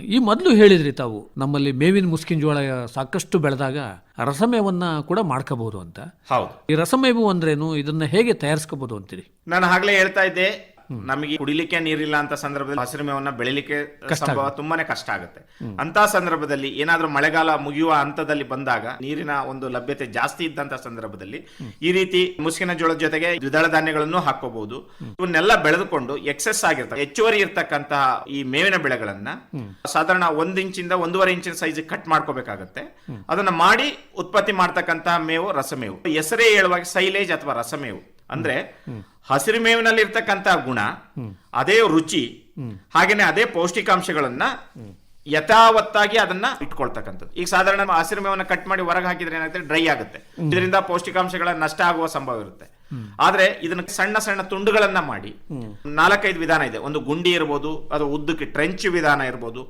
ಈ ಮೊದಲು ಹೇಳಿದ್ರಿ ತಾವು ನಮ್ಮಲ್ಲಿ ಮೇವಿನ ಮುಸ್ಕಿನ ಜೋಳ ಸಾಕಷ್ಟು ಬೆಳೆದಾಗ ರಸಮೇವನ್ನ ಕೂಡ ಮಾಡ್ಕೋಬಹುದು ಅಂತ. ಹೌದು. ಈ ರಸಮೇವು ಅಂದ್ರೇನು? ಇದನ್ನ ಹೇಗೆ ತಯಾರಿಸ್ಕೋಬಹುದು ಅಂತೀರಿ? ನಾನು ಆಗ್ಲೇ ಹೇಳ್ತಾ ಇದ್ದೆ ನಮಗೆ ಕುಡಿಲಿಕ್ಕೆ ನೀರಿಲ್ಲ ಅಂತ ಸಂದರ್ಭದಲ್ಲಿ ಹಸಿರು ಮೇವನ್ನ ಬೆಳಿಲಿಕ್ಕೆ ಸಂಭವ ತುಂಬಾನೇ ಕಷ್ಟ ಆಗುತ್ತೆ. ಅಂತ ಸಂದರ್ಭದಲ್ಲಿ ಏನಾದ್ರೂ ಮಳೆಗಾಲ ಮುಗಿಯುವ ಹಂತದಲ್ಲಿ ಬಂದಾಗ ನೀರಿನ ಒಂದು ಲಭ್ಯತೆ ಜಾಸ್ತಿ ಇದ್ದಂತ ಸಂದರ್ಭದಲ್ಲಿ ಈ ರೀತಿ ಮುಸ್ಕಿನ ಜೋಳದ ಜೊತೆಗೆ ದ್ವಿದಳ ಧಾನ್ಯಗಳನ್ನು ಹಾಕೋಬಹುದು ಇವನ್ನೆಲ್ಲ ಬೆಳೆದುಕೊಂಡು ಎಕ್ಸೆಸ್ ಆಗಿರ್ತವೆ ಹೆಚ್ಚುವರಿ ಇರ್ತಕ್ಕಂತಹ ಈ ಮೇವಿನ ಬೆಳೆಗಳನ್ನ ಸಾಧಾರಣ ಒಂದ್ ಇಂಚಿಂದ ಒಂದೂವರೆ ಇಂಚಿನ ಸೈಜ್ ಕಟ್ ಮಾಡ್ಕೋಬೇಕಾಗತ್ತೆ. ಅದನ್ನ ಮಾಡಿ ಉತ್ಪತ್ತಿ ಮಾಡ್ತಕ್ಕಂತಹ ಮೇವು ರಸಮೇವು. ಹೆಸರೇ ಹೇಳುವಾಗ ಸೈಲೇಜ್ ಅಥವಾ ರಸಮೇವು. ಅಂದ್ರೆ ಹಸಿರು ಮೇವಿನಲ್ಲಿ ಇರ್ತಕ್ಕಂತ ಗುಣ, ಅದೇ ರುಚಿ, ಹಾಗೇನೆ ಅದೇ ಪೌಷ್ಟಿಕಾಂಶಗಳನ್ನ ಯಥಾವತ್ತಾಗಿ ಅದನ್ನ ಇಟ್ಕೊಳ್ತಕ್ಕಂಥದ್ದು. ಈಗ ಸಾಧಾರಣ ಹಸಿರು ಮೇವನ್ನ ಕಟ್ ಮಾಡಿ ಹೊರಗೆ ಹಾಕಿದ್ರೆ ಏನಾಗುತ್ತೆ? ಡ್ರೈ ಆಗುತ್ತೆ. ಇದರಿಂದ ಪೌಷ್ಟಿಕಾಂಶಗಳ ನಷ್ಟ ಆಗುವ ಸಂಭವ ಇರುತ್ತೆ. ಆದ್ರೆ ಇದನ್ನ ಸಣ್ಣ ಸಣ್ಣ ತುಂಡುಗಳನ್ನ ಮಾಡಿ ನಾಲ್ಕೈದು ವಿಧಾನ ಇದೆ. ಒಂದು ಗುಂಡಿ ಇರ್ಬೋದು, ಅದು ಉದ್ದಕ್ಕೆ ಟ್ರೆಂಚ್ ವಿಧಾನ ಇರ್ಬೋದು,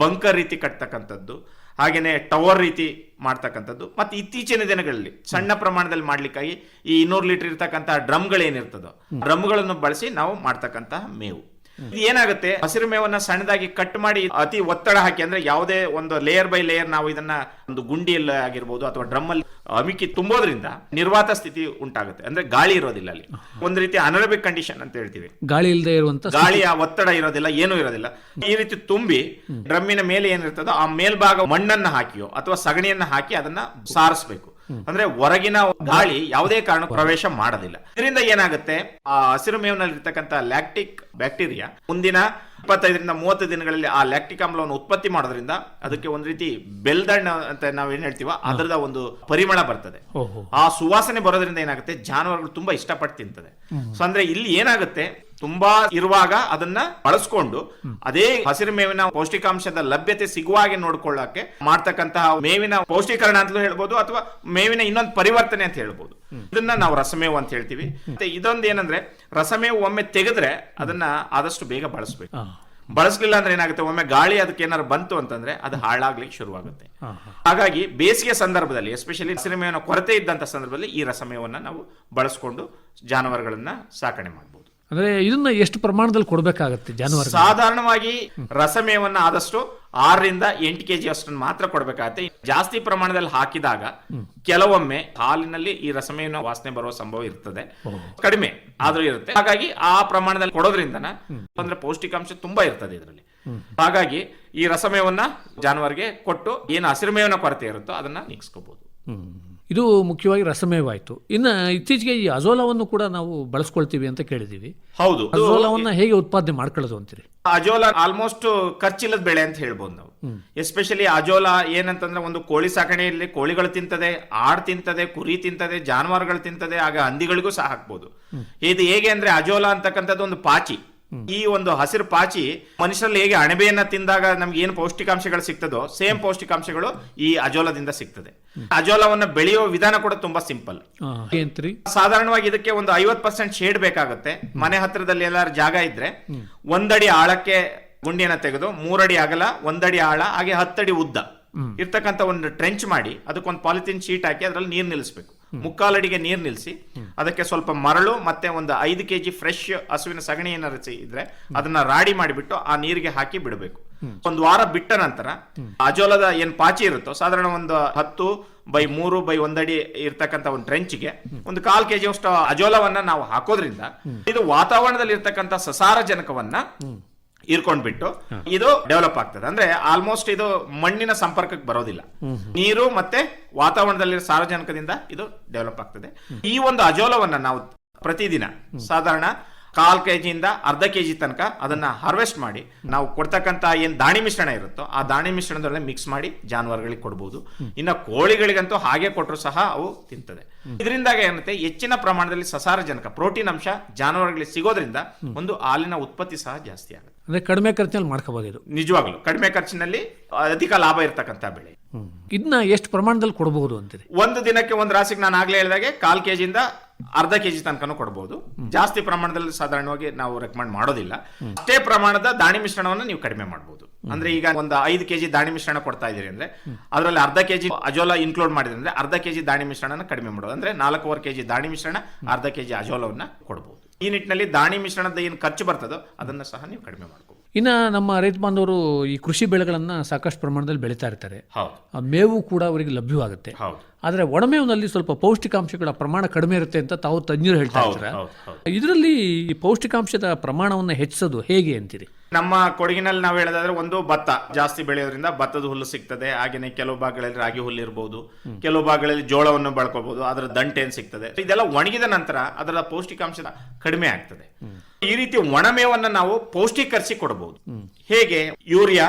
ಬಂಕರ್ ರೀತಿ ಕಟ್ತಕ್ಕಂಥದ್ದು. ಹಾಗೇನೆ ಟವರ್ ರೀತಿ ಮಾಡ್ತಕ್ಕಂಥದ್ದು. ಮತ್ತೆ ಇತ್ತೀಚಿನ ದಿನಗಳಲ್ಲಿ ಸಣ್ಣ ಪ್ರಮಾಣದಲ್ಲಿ ಮಾಡಲಿಕ್ಕಾಗಿ ಈ ಇನ್ನೂರು ಲೀಟರ್ ಇರ್ತಕ್ಕಂಥ ಡ್ರಮ್ಗಳೇನಿರ್ತದೋ ಡ್ರಮ್ಗಳನ್ನು ಬಳಸಿ ನಾವು ಮಾಡ್ತಕ್ಕಂತಹ ಮೇವು. ಇದು ಏನಾಗುತ್ತೆ? ಹಸಿರು ಮೇವನ್ನ ಸಣ್ಣದಾಗಿ ಕಟ್ ಮಾಡಿ ಅತಿ ಒತ್ತಡ ಹಾಕಿ ಅಂದ್ರೆ ಯಾವುದೇ ಒಂದು ಲೇಯರ್ ಬೈ ಲೇಯರ್ ನಾವು ಇದನ್ನ ಒಂದು ಗುಂಡಿಯಲ್ಲಿ ಆಗಿರ್ಬೋದು ಅಥವಾ ಡ್ರಮ್ ಅಲ್ಲಿ ಅಮಿಕಿ ತುಂಬೋದ್ರಿಂದ ನಿರ್ವಾತ ಸ್ಥಿತಿ ಉಂಟಾಗುತ್ತೆ. ಅಂದ್ರೆ ಗಾಳಿ ಇರೋದಿಲ್ಲ ಅಲ್ಲಿ. ಒಂದ್ ರೀತಿ ಅನರಬಿಕ್ ಕಂಡೀಷನ್ ಅಂತ ಹೇಳ್ತೀವಿ. ಗಾಳಿ ಇಲ್ಲದೆ ಇರುವಂತ ಗಾಳಿಯ ಒತ್ತಡ ಇರೋದಿಲ್ಲ ಏನೂ ಇರೋದಿಲ್ಲ. ಈ ರೀತಿ ತುಂಬಿ ಡ್ರಮ್ಮಿನ ಮೇಲೆ ಏನಿರ್ತದೋ ಆ ಮೇಲ್ಭಾಗ ಮಣ್ಣನ್ನ ಹಾಕಿಯೋ ಅಥವಾ ಸಗಣಿಯನ್ನ ಹಾಕಿ ಅದನ್ನ ಸಾರಿಸಬೇಕು. ಅಂದ್ರೆ ಹೊರಗಿನ ಗಾಳಿ ಯಾವುದೇ ಕಾರಣ ಪ್ರವೇಶ ಮಾಡೋದಿಲ್ಲ. ಇದರಿಂದ ಏನಾಗುತ್ತೆ? ಆ ಹಸಿರು ಮೇವಿನಲ್ಲಿ ಇರ್ತಕ್ಕಂಥ ಲ್ಯಾಕ್ಟಿಕ್ ಬ್ಯಾಕ್ಟೀರಿಯಾ ಮುಂದಿನ ಇಪ್ಪತ್ತೈದರಿಂದ ಮೂವತ್ತು ದಿನಗಳಲ್ಲಿ ಆ ಲ್ಯಾಕ್ಟಿಕ್ ಆಮ್ಲವನ್ನು ಉತ್ಪತ್ತಿ ಮಾಡೋದ್ರಿಂದ ಅದಕ್ಕೆ ಒಂದು ರೀತಿ ಬೆಲ್ದಣ್ಣ ಅಂತ ನಾವ್ ಏನ್ ಹೇಳ್ತೀವ ಅದರದ ಒಂದು ಪರಿಮಳ ಬರ್ತದೆ. ಆ ಸುವಾಸನೆ ಬರೋದ್ರಿಂದ ಏನಾಗುತ್ತೆ? ಜಾನುವಾರುಗಳು ತುಂಬಾ ಇಷ್ಟಪಟ್ಟು ತಿಂತದೆ. ಸೊ ಅಂದ್ರೆ ಇಲ್ಲಿ ಏನಾಗುತ್ತೆ? ತುಂಬಾ ಇರುವಾಗ ಅದನ್ನ ಬಳಸ್ಕೊಂಡು ಅದೇ ಹಸಿರು ಮೇವಿನ ಪೌಷ್ಟಿಕಾಂಶದ ಲಭ್ಯತೆ ಸಿಗುವ ಹಾಗೆ ನೋಡ್ಕೊಳ್ಳಕ್ಕೆ ಮಾಡ್ತಕ್ಕಂತಹ ಮೇವಿನ ಪೌಷ್ಟಿಕರಣ ಅಂತಲೂ ಹೇಳ್ಬೋದು ಅಥವಾ ಮೇವಿನ ಇನ್ನೊಂದು ಪರಿವರ್ತನೆ ಅಂತ ಹೇಳ್ಬೋದು. ಇದನ್ನ ನಾವು ರಸಮೇವು ಅಂತ ಹೇಳ್ತೀವಿ. ಮತ್ತೆ ಇದೊಂದು ಏನಂದ್ರೆ ರಸಮೇವು ಒಮ್ಮೆ ತೆಗೆದ್ರೆ ಅದನ್ನ ಆದಷ್ಟು ಬೇಗ ಬಳಸ್ಬೇಕು. ಬಳಸಲಿಲ್ಲ ಅಂದ್ರೆ ಏನಾಗುತ್ತೆ? ಒಮ್ಮೆ ಗಾಳಿ ಅದಕ್ಕೆ ಏನಾದ್ರು ಬಂತು ಅಂತಂದ್ರೆ ಅದು ಹಾಳಾಗ್ಲಿಕ್ಕೆ ಶುರುವಾಗುತ್ತೆ. ಹಾಗಾಗಿ ಬೇಸಿಗೆ ಸಂದರ್ಭದಲ್ಲಿ ಎಸ್ಪೆಷಲಿ ಹಸಿರುಮೇವಿನ ಕೊರತೆ ಇದ್ದಂತ ಸಂದರ್ಭದಲ್ಲಿ ಈ ರಸಮೇವನ್ನ ನಾವು ಬಳಸ್ಕೊಂಡು ಜಾನುವಾರುಗಳನ್ನ ಸಾಕಣೆ ಮಾಡಬಹುದು ಅಂದ್ರೆ ಇದನ್ನ ಎಷ್ಟು ಪ್ರಮಾಣದಲ್ಲಿ ಕೊಡಬೇಕಾಗತ್ತೆ ಜಾನುವಾರು ಸಾಧಾರಣವಾಗಿ ರಸಮೇವನ್ನ ಆದಷ್ಟು ಆರರಿಂದ ಎಂಟು ಕೆಜಿ ಅಷ್ಟನ್ನು ಮಾತ್ರ ಕೊಡಬೇಕಾಗತ್ತೆ. ಜಾಸ್ತಿ ಪ್ರಮಾಣದಲ್ಲಿ ಹಾಕಿದಾಗ ಕೆಲವೊಮ್ಮೆ ಹಾಲಿನಲ್ಲಿ ಈ ರಸಮೇವಿನ ವಾಸನೆ ಬರುವ ಸಂಭವ ಇರ್ತದೆ. ಕಡಿಮೆ ಆದ್ರೂ ಇರುತ್ತೆ. ಹಾಗಾಗಿ ಆ ಪ್ರಮಾಣದಲ್ಲಿ ಕೊಡೋದ್ರಿಂದ ಅಂದ್ರೆ ಪೌಷ್ಟಿಕಾಂಶ ತುಂಬಾ ಇರ್ತದೆ ಇದರಲ್ಲಿ. ಹಾಗಾಗಿ ಈ ರಸಮೇವನ್ನ ಜಾನುವಾರಿಗೆ ಕೊಟ್ಟು ಏನು ಹಸಿರು ಮೇವನ ಕೊರತೆ ಇರುತ್ತೋ ಅದನ್ನ ನೀಗಿಸ್ಕೋಬಹುದು. ಇದು ಮುಖ್ಯವಾಗಿ ರಸಮೇವಾಯ್ತು ಇನ್ನು ಇತ್ತೀಚೆಗೆ ಈ ಅಜೋಲವನ್ನು ಕೂಡ ನಾವು ಬಳಸ್ಕೊಳ್ತೀವಿ ಅಂತ ಕೇಳಿದೀವಿ. ಹೌದು. ಅಜೋಲವನ್ನ ಹೇಗೆ ಉತ್ಪಾದನೆ ಮಾಡ್ಕೊಳ್ಳೋದು ಅಂತೀರಿ? ಅಜೋಲಾ ಆಲ್ಮೋಸ್ಟ್ ಖರ್ಚಿಲ್ಲದ ಬೆಳೆ ಅಂತ ಹೇಳ್ಬೋದು ನಾವು. ಎಸ್ಪೆಷಲಿ ಅಜೋಲಾ ಏನಂತಂದ್ರೆ ಒಂದು ಕೋಳಿ ಸಾಕಣೆಯಲ್ಲಿ ಕೋಳಿಗಳು ತಿಂತದೆ ಆಡ್ ತಿಂತದೆ ಕುರಿ ತಿಂತದೆ ಜಾನುವಾರುಗಳು ತಿಂತದೆ ಆಗ ಹಂದಿಗಳಿಗೂ ಸಹ ಹಾಕ್ಬೋದು. ಇದು ಹೇಗೆ ಅಂದ್ರೆ ಅಜೋಲಾ ಅಂತಕ್ಕಂಥದ್ದು ಒಂದು ಪಾಚಿ. ಈ ಒಂದು ಹಸಿರು ಪಾಚಿ ಮನುಷ್ಯರಲ್ಲಿ ಹೇಗೆ ಅಣಬೆಯನ್ನ ತಿಂದಾಗ ನಮ್ಗೆ ಏನು ಪೌಷ್ಟಿಕಾಂಶಗಳು ಸಿಗ್ತದೋ ಸೇಮ್ ಪೌಷ್ಟಿಕಾಂಶಗಳು ಈ ಅಜೋಲದಿಂದ ಸಿಗ್ತದೆ. ಅಜೋಲವನ್ನ ಬೆಳೆಯೋ ವಿಧಾನ ಕೂಡ ತುಂಬಾ ಸಿಂಪಲ್. ಸಾಧಾರಣವಾಗಿ ಇದಕ್ಕೆ ಒಂದು ಐವತ್ ಪರ್ಸೆಂಟ್ ಶೇಡ್ ಬೇಕಾಗುತ್ತೆ. ಮನೆ ಹತ್ರದಲ್ಲಿ ಎಲ್ಲಾರು ಜಾಗ ಇದ್ರೆ ಒಂದಡಿ ಆಳಕ್ಕೆ ಗುಂಡಿಯನ್ನ ತೆಗೆದು ಮೂರಡಿ ಅಗಲ ಒಂದಡಿ ಆಳ ಹಾಗೆ ಹತ್ತಡಿ ಉದ್ದ ಇರ್ತಕ್ಕಂಥ ಒಂದು ಟ್ರೆಂಚ್ ಮಾಡಿ ಅದಕ್ಕೊಂದು ಪಾಲಿಥಿನ್ ಶೀಟ್ ಹಾಕಿ ಅದರಲ್ಲಿ ನೀರು ನಿಲ್ಲಿಸಬೇಕು. ಮುಕ್ಕಾಲಡಿಗೆ ನೀರು ನಿಲ್ಲಿಸಿ ಅದಕ್ಕೆ ಸ್ವಲ್ಪ ಮರಳು ಮತ್ತೆ ಒಂದು ಐದು ಕೆಜಿ ಫ್ರೆಶ್ ಹಸುವಿನ ಸಗಣಿ ಏನಾರು ಇದ್ರೆ ಅದನ್ನ ರಾಡಿ ಮಾಡಿಬಿಟ್ಟು ಆ ನೀರಿಗೆ ಹಾಕಿ ಬಿಡಬೇಕು. ಒಂದು ವಾರ ಬಿಟ್ಟ ನಂತರ ಅಜೋಲದ ಏನ್ ಪಾಚಿ ಇರುತ್ತೋ ಸಾಧಾರಣ ಒಂದು ಹತ್ತು ಬೈ ಮೂರು ಬೈ ಒಂದಡಿ ಇರ್ತಕ್ಕಂತ ಒಂದು ಟ್ರೆಂಚ್ಗೆ ಒಂದು ಕಾಲ್ ಕೆಜಿ ಅಷ್ಟು ಅಜೋಲವನ್ನ ನಾವು ಹಾಕೋದ್ರಿಂದ ಇದು ವಾತಾವರಣದಲ್ಲಿ ಇರ್ತಕ್ಕಂಥ ಸಸಾರಜನಕವನ್ನ ಇರ್ಕೊಂಡ್ಬಿಟ್ಟು ಇದು ಡೆವಲಪ್ ಆಗ್ತದೆ. ಅಂದ್ರೆ ಆಲ್ಮೋಸ್ಟ್ ಇದು ಮಣ್ಣಿನ ಸಂಪರ್ಕಕ್ಕೆ ಬರೋದಿಲ್ಲ. ನೀರು ಮತ್ತೆ ವಾತಾವರಣದಲ್ಲಿ ಸಾರಜನಕದಿಂದ ಇದು ಡೆವಲಪ್ ಆಗ್ತದೆ. ಈ ಒಂದು ಅಜೋಲವನ್ನ ನಾವು ಪ್ರತಿದಿನ ಸಾಧಾರಣ ಕಾಲ್ ಕೆಜಿಯಿಂದ ಅರ್ಧ ಕೆಜಿ ತನಕ ಅದನ್ನ ಹಾರ್ವೆಸ್ಟ್ ಮಾಡಿ ನಾವು ಕೊಡ್ತಕ್ಕಂತ ಏನ್ ದಾಣಿ ಮಿಶ್ರಣ ಇರುತ್ತೋ ಆ ದಾಣಿ ಮಿಶ್ರಣದೊಳಗೆ ಮಿಕ್ಸ್ ಮಾಡಿ ಜಾನುವಾರುಗಳಿಗೆ ಕೊಡಬಹುದು ಇನ್ನ ಕೋಳಿಗಳಿಗಂತೂ ಹಾಗೆ ಕೊಟ್ಟರು ಸಹ ಅವು ತಿಂತದೆ. ಇದರಿಂದಾಗ ಏನಂತೆ ಹೆಚ್ಚಿನ ಪ್ರಮಾಣದಲ್ಲಿ ಸಸಾರಜನಕ ಪ್ರೋಟೀನ್ ಅಂಶ ಜಾನುವಾರುಗಳಿಗೆ ಸಿಗೋದ್ರಿಂದ ಒಂದು ಹಾಲಿನ ಉತ್ಪತ್ತಿ ಸಹ ಜಾಸ್ತಿ ಆಗುತ್ತೆ. ಅಂದ್ರೆ ಕಡಿಮೆ ಖರ್ಚಿನಲ್ಲಿ ಮಾಡ್ಕೋಬಹುದು ಇದು. ನಿಜವಾಗ್ಲು. ಕಡಿಮೆ ಖರ್ಚಿನಲ್ಲಿ ಅಧಿಕ ಲಾಭ ಇರ್ತಕ್ಕಂಥ ಬೆಳೆ. ಇದನ್ನ ಎಷ್ಟು ಪ್ರಮಾಣದಲ್ಲಿ ಕೊಡಬಹುದು ಅಂತೀರಿ? ಒಂದು ದಿನಕ್ಕೆ ಒಂದು ರಾಸಿಗೆ ನಾನು ಆಗ್ಲೇ ಹೇಳಿದಾಗೆ ಕಾಲ್ ಕೆಜಿಯಿಂದ ಅರ್ಧ ಕೆಜಿ ತನಕನು ಕೊಡಬಹುದು ಜಾಸ್ತಿ ಪ್ರಮಾಣದಲ್ಲಿ ಸಾಧಾರಣವಾಗಿ ನಾವು ರೆಕಮೆಂಡ್ ಮಾಡೋದಿಲ್ಲ. ಅಷ್ಟೇ ಪ್ರಮಾಣದ ದಾಣಿ ಮಿಶ್ರಣವನ್ನು ನೀವು ಕಡಿಮೆ ಮಾಡಬಹುದು ಅಂದ್ರೆ ಈಗ ಒಂದು ಐದು ಕೆಜಿ ದಾಣಿ ಮಿಶ್ರಣ ಕೊಡ್ತಾ ಇದೀರಿ ಅಂದ್ರೆ ಅದರಲ್ಲಿ ಅರ್ಧ ಕೆಜಿ ಅಜೋಲ ಇನ್ಕ್ಲೂಡ್ ಮಾಡಿದ್ರೆ ಅಂದ್ರೆ ಅರ್ಧ ಕೆಜಿ ದಾಣಿ ಮಿಶ್ರಣನ ಕಡಿಮೆ ಮಾಡೋದು. ಅಂದ್ರೆ ನಾಲ್ಕೂವರೆ ಕೆಜಿ ದಾಣಿ ಮಿಶ್ರಣ ಅರ್ಧ ಕೆಜಿ ಅಜೋಲವನ್ನ ಕೊಡಬಹುದು ಈ ನಿಟ್ಟಿನಲ್ಲಿ ದಾಣಿ ಮಿಶ್ರಣದ ಏನು ಖರ್ಚು ಬರ್ತದೋ ಅದನ್ನ ಸಹ ನೀವು ಕಡಿಮೆ ಮಾಡ್ಕೋಬಹುದು ಇನ್ನು ನಮ್ಮ ರೈತ ಬಾಂಧವರು ಈ ಕೃಷಿ ಬೆಳೆಗಳನ್ನ ಸಾಕಷ್ಟು ಪ್ರಮಾಣದಲ್ಲಿ ಬೆಳೀತಾ ಇರ್ತಾರೆ. ಮೇವು ಕೂಡ ಅವರಿಗೆ ಲಭ್ಯವಾಗುತ್ತೆ. ಆದರೆ ಒಣಮೇವಿನಲ್ಲಿ ಸ್ವಲ್ಪ ಪೌಷ್ಟಿಕಾಂಶಗಳ ಪ್ರಮಾಣ ಕಡಿಮೆ ಇರುತ್ತೆ ಅಂತ ತಾವು ತಜ್ಞರು ಹೇಳ್ತಾ ಇದ್ದಾರೆ. ಇದರಲ್ಲಿ ಈ ಪೌಷ್ಟಿಕಾಂಶದ ಪ್ರಮಾಣವನ್ನು ಹೆಚ್ಚಿಸೋದು ಹೇಗೆ ಅಂತೀರಿ? ನಮ್ಮ ಕೊಡಗಿನಲ್ಲಿ ನಾವು ಹೇಳೋದಾದ್ರೆ ಒಂದು ಭತ್ತ ಜಾಸ್ತಿ ಬೆಳೆಯೋದ್ರಿಂದ ಭತ್ತದ ಹುಲ್ಲು ಸಿಗ್ತದೆ. ಹಾಗೇನೆ ಕೆಲವು ಭಾಗಗಳಲ್ಲಿ ರಾಗಿ ಹುಲ್ಲು ಇರಬಹುದು ಕೆಲವು ಭಾಗಗಳಲ್ಲಿ ಜೋಳವನ್ನು ಬಳಕೋಬಹುದು ಅದರ ದಂಟೆ ಏನ್ ಸಿಗ್ತದೆ? ಇದೆಲ್ಲ ಒಣಗಿದ ನಂತರ ಅದರ ಪೌಷ್ಟಿಕಾಂಶ ಕಡಿಮೆ ಆಗ್ತದೆ. ಈ ರೀತಿ ಒಣಮೇವನ್ನ ನಾವು ಪೌಷ್ಟಿಕರಿಸಿ ಕೊಡಬಹುದು ಹೇಗೆ? ಯೂರಿಯಾ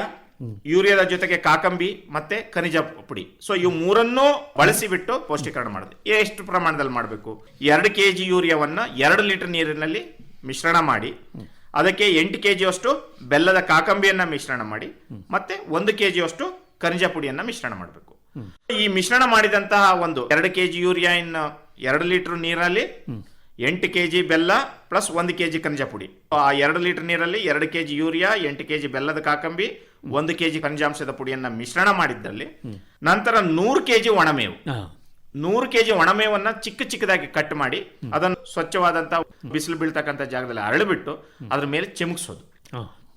ಯೂರಿಯಾದ ಜೊತೆಗೆ ಕಾಕಂಬಿ ಮತ್ತೆ ಖನಿಜ ಪುಡಿ. ಸೊ ಇವು ಮೂರನ್ನೂ ಬಳಸಿ ಬಿಟ್ಟು ಪೌಷ್ಟಿಕರಣ ಮಾಡುದು. ಎಷ್ಟು ಪ್ರಮಾಣದಲ್ಲಿ ಮಾಡಬೇಕು? ಎರಡು ಕೆ ಜಿ ಯೂರಿಯಾವನ್ನ ಎರಡು ಲೀಟರ್ ನೀರಿನಲ್ಲಿ ಮಿಶ್ರಣ ಮಾಡಿ ಅದಕ್ಕೆ ಎಂಟು ಕೆ ಜಿಯಷ್ಟು ಬೆಲ್ಲದ ಕಾಕಂಬಿಯನ್ನ ಮಿಶ್ರಣ ಮಾಡಿ, ಮತ್ತೆ ಒಂದು ಕೆ ಜಿಯಷ್ಟು ಖನಿಜ ಪುಡಿಯನ್ನ ಮಿಶ್ರಣ ಮಾಡಬೇಕು. ಈ ಮಿಶ್ರಣ ಮಾಡಿದಂತಹ ಒಂದು ಎರಡು ಕೆ ಜಿ ಯೂರಿಯಾ ಇನ್ ಎರಡು ಲೀಟರ್ ನೀರಲ್ಲಿ, ಎಂಟು ಕೆ ಜಿ ಬೆಲ್ಲ ಪ್ಲಸ್ ಒಂದು ಕೆ ಜಿ ಖನಿಜ ಪುಡಿ. ಆ ಎರಡು ಲೀಟರ್ ನೀರಲ್ಲಿ ಎರಡು ಕೆ ಜಿ ಯೂರಿಯಾ, ಎಂಟು ಕೆ ಜಿ ಬೆಲ್ಲದ ಕಾಕಂಬಿ, ಒಂದು ಕೆ ಜಿ ಖನಿಜಾಂಶದ ಪುಡಿಯನ್ನ ಮಿಶ್ರಣ ಮಾಡಿದ್ದಲ್ಲಿ, ನಂತರ ನೂರು ಕೆ ಜಿ ಒಣಮೇವು ನೂರು ಕೆಜಿ ಒಣಮೇವನ್ನ ಚಿಕ್ಕ ಚಿಕ್ಕದಾಗಿ ಕಟ್ ಮಾಡಿ ಅದನ್ನು ಸ್ವಚ್ಛವಾದಂತ ಬಿಸಿಲು ಬೀಳ್ತಕ್ಕಂಥ ಜಾಗದಲ್ಲಿ ಅರಳಿಬಿಟ್ಟು ಅದ್ರ ಮೇಲೆ ಚಿಮುಕ್ಸೋದು.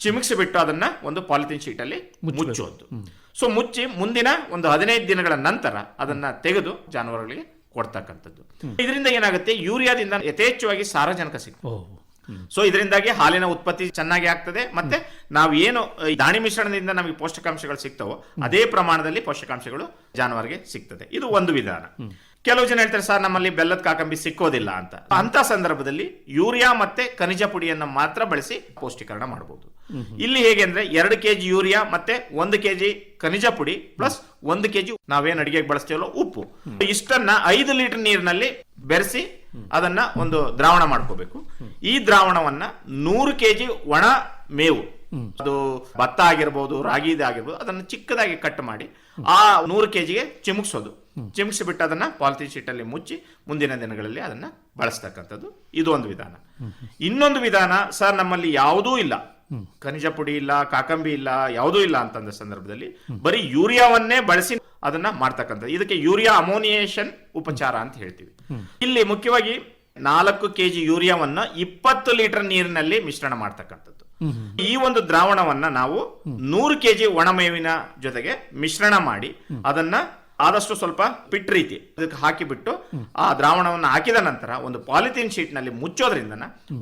ಚಿಮುಕ್ಸಿಬಿಟ್ಟು ಬಿಟ್ಟು ಅದನ್ನ ಒಂದು ಪಾಲಿಥಿನ್ ಶೀಟ್ ಅಲ್ಲಿ ಮುಚ್ಚೋದು ಸೊ ಮುಚ್ಚಿ ಮುಂದಿನ ಒಂದು ಹದಿನೈದು ದಿನಗಳ ನಂತರ ಅದನ್ನ ತೆಗೆದು ಜಾನುವಾರುಗಳಿಗೆ ಕೊಡ್ತಕ್ಕಂಥದ್ದು. ಇದರಿಂದ ಏನಾಗುತ್ತೆ? ಯೂರಿಯಾದಿಂದ ಯಥೇಚ್ಛವಾಗಿ ಸಾರಜನಕ ಸಿಗ್ತದೆ. ಸೊ ಇದರಿಂದಾಗಿ ಹಾಲಿನ ಉತ್ಪತ್ತಿ ಚೆನ್ನಾಗಿ ಆಗ್ತದೆ. ಮತ್ತೆ ನಾವು ಏನು ದಾಣಿ ಮಿಶ್ರಣದಿಂದ ನಮಗೆ ಪೌಷ್ಟಿಕಾಂಶಗಳು ಸಿಗ್ತವೋ, ಅದೇ ಪ್ರಮಾಣದಲ್ಲಿ ಪೋಷಕಾಂಶಗಳು ಜಾನುವಾರಿಗೆ ಸಿಗ್ತದೆ. ಇದು ಒಂದು ವಿಧಾನ. ಕೆಲವು ಜನ ಹೇಳ್ತಾರೆ, ಸರ್, ನಮ್ಮಲ್ಲಿ ಬೆಲ್ಲದ ಕಾಕಂಬಿ ಸಿಕ್ಕೋದಿಲ್ಲ ಅಂತ. ಅಂತ ಸಂದರ್ಭದಲ್ಲಿ ಯೂರಿಯಾ ಮತ್ತೆ ಖನಿಜ ಪುಡಿಯನ್ನ ಮಾತ್ರ ಬಳಸಿ ಪೌಷ್ಟೀಕರಣ ಮಾಡಬಹುದು ಇಲ್ಲಿ ಹೇಗೆ ಅಂದ್ರೆ, ಎರಡು ಕೆಜಿ ಯೂರಿಯಾ ಮತ್ತೆ ಒಂದು ಕೆಜಿ ಖನಿಜ ಪುಡಿ ಪ್ಲಸ್ ಒಂದು ಕೆಜಿ, ನಾವೇನ್ ಅಡಿಗೆಗೆ ಬಳಸ್ತೀವಲ್ಲ, ಉಪ್ಪು. ಇಷ್ಟನ್ನ ಐದು ಲೀಟರ್ ನೀರಿನಲ್ಲಿ ಬೆರೆಸಿ ಅದನ್ನ ಒಂದು ದ್ರಾವಣ ಮಾಡ್ಕೋಬೇಕು. ಈ ದ್ರಾವಣವನ್ನ ನೂರು ಕೆಜಿ ಒಣ ಮೇವು. ಅದು ಭತ್ತ ಆಗಿರ್ಬೋದು, ರಾಗಿ ಆಗಿರ್ಬೋದು, ಅದನ್ನ ಚಿಕ್ಕದಾಗಿ ಕಟ್ ಮಾಡಿ ಆ ನೂರು ಕೆಜಿಗೆ ಚಿಮುಕ್ಸೋದು. ಚಿಮುಕ್ಸಿ ಬಿಟ್ಟು ಅದನ್ನ ಪಾಲಿಥಿನ್ ಶೀಟ್ ಅಲ್ಲಿ ಮುಚ್ಚಿ ಮುಂದಿನ ದಿನಗಳಲ್ಲಿ ಅದನ್ನ ಬಳಸ್ತಕ್ಕಂಥದ್ದು. ಇದು ಒಂದು ವಿಧಾನ. ಇನ್ನೊಂದು ವಿಧಾನ, ಸರ್, ನಮ್ಮಲ್ಲಿ ಯಾವುದೂ ಇಲ್ಲ. ಖನಿಜ ಪುಡಿ ಇಲ್ಲ, ಕಾಕಂಬಿ ಇಲ್ಲ, ಯಾವುದೂ ಇಲ್ಲ ಅಂತಂದ ಸಂದರ್ಭದಲ್ಲಿ ಬರೀ ಯೂರಿಯಾವನ್ನೇ ಬಳಸಿ ಅದನ್ನ ಮಾಡ್ತಕ್ಕಂಥದ್ದು. ಇದಕ್ಕೆ ಯೂರಿಯಾ ಅಮೋನಿಯೇಷನ್ ಉಪಚಾರ ಅಂತ ಹೇಳ್ತೀವಿ. ಇಲ್ಲಿ ಮುಖ್ಯವಾಗಿ ನಾಲ್ಕು ಕೆಜಿ ಯೂರಿಯಾವನ್ನ ಇಪ್ಪತ್ತು ಲೀಟರ್ ನೀರಿನಲ್ಲಿ ಮಿಶ್ರಣ ಮಾಡ್ತಕ್ಕಂಥದ್ದು. ಈ ಒಂದು ದ್ರಾವಣವನ್ನ ನಾವು ನೂರು ಕೆಜಿ ಒಣಮೇವಿನ ಜೊತೆಗೆ ಮಿಶ್ರಣ ಮಾಡಿ ಅದನ್ನ ಆದಷ್ಟು ಸ್ವಲ್ಪ ಪಿಟ್ ರೀತಿ ಅದಕ್ಕೆ ಹಾಕಿಬಿಟ್ಟು ಆ ದ್ರಾವಣವನ್ನು ಹಾಕಿದ ನಂತರ ಒಂದು ಪಾಲಿಥೀನ್ ಶೀಟ್ನಲ್ಲಿ ಮುಚ್ಚೋದ್ರಿಂದ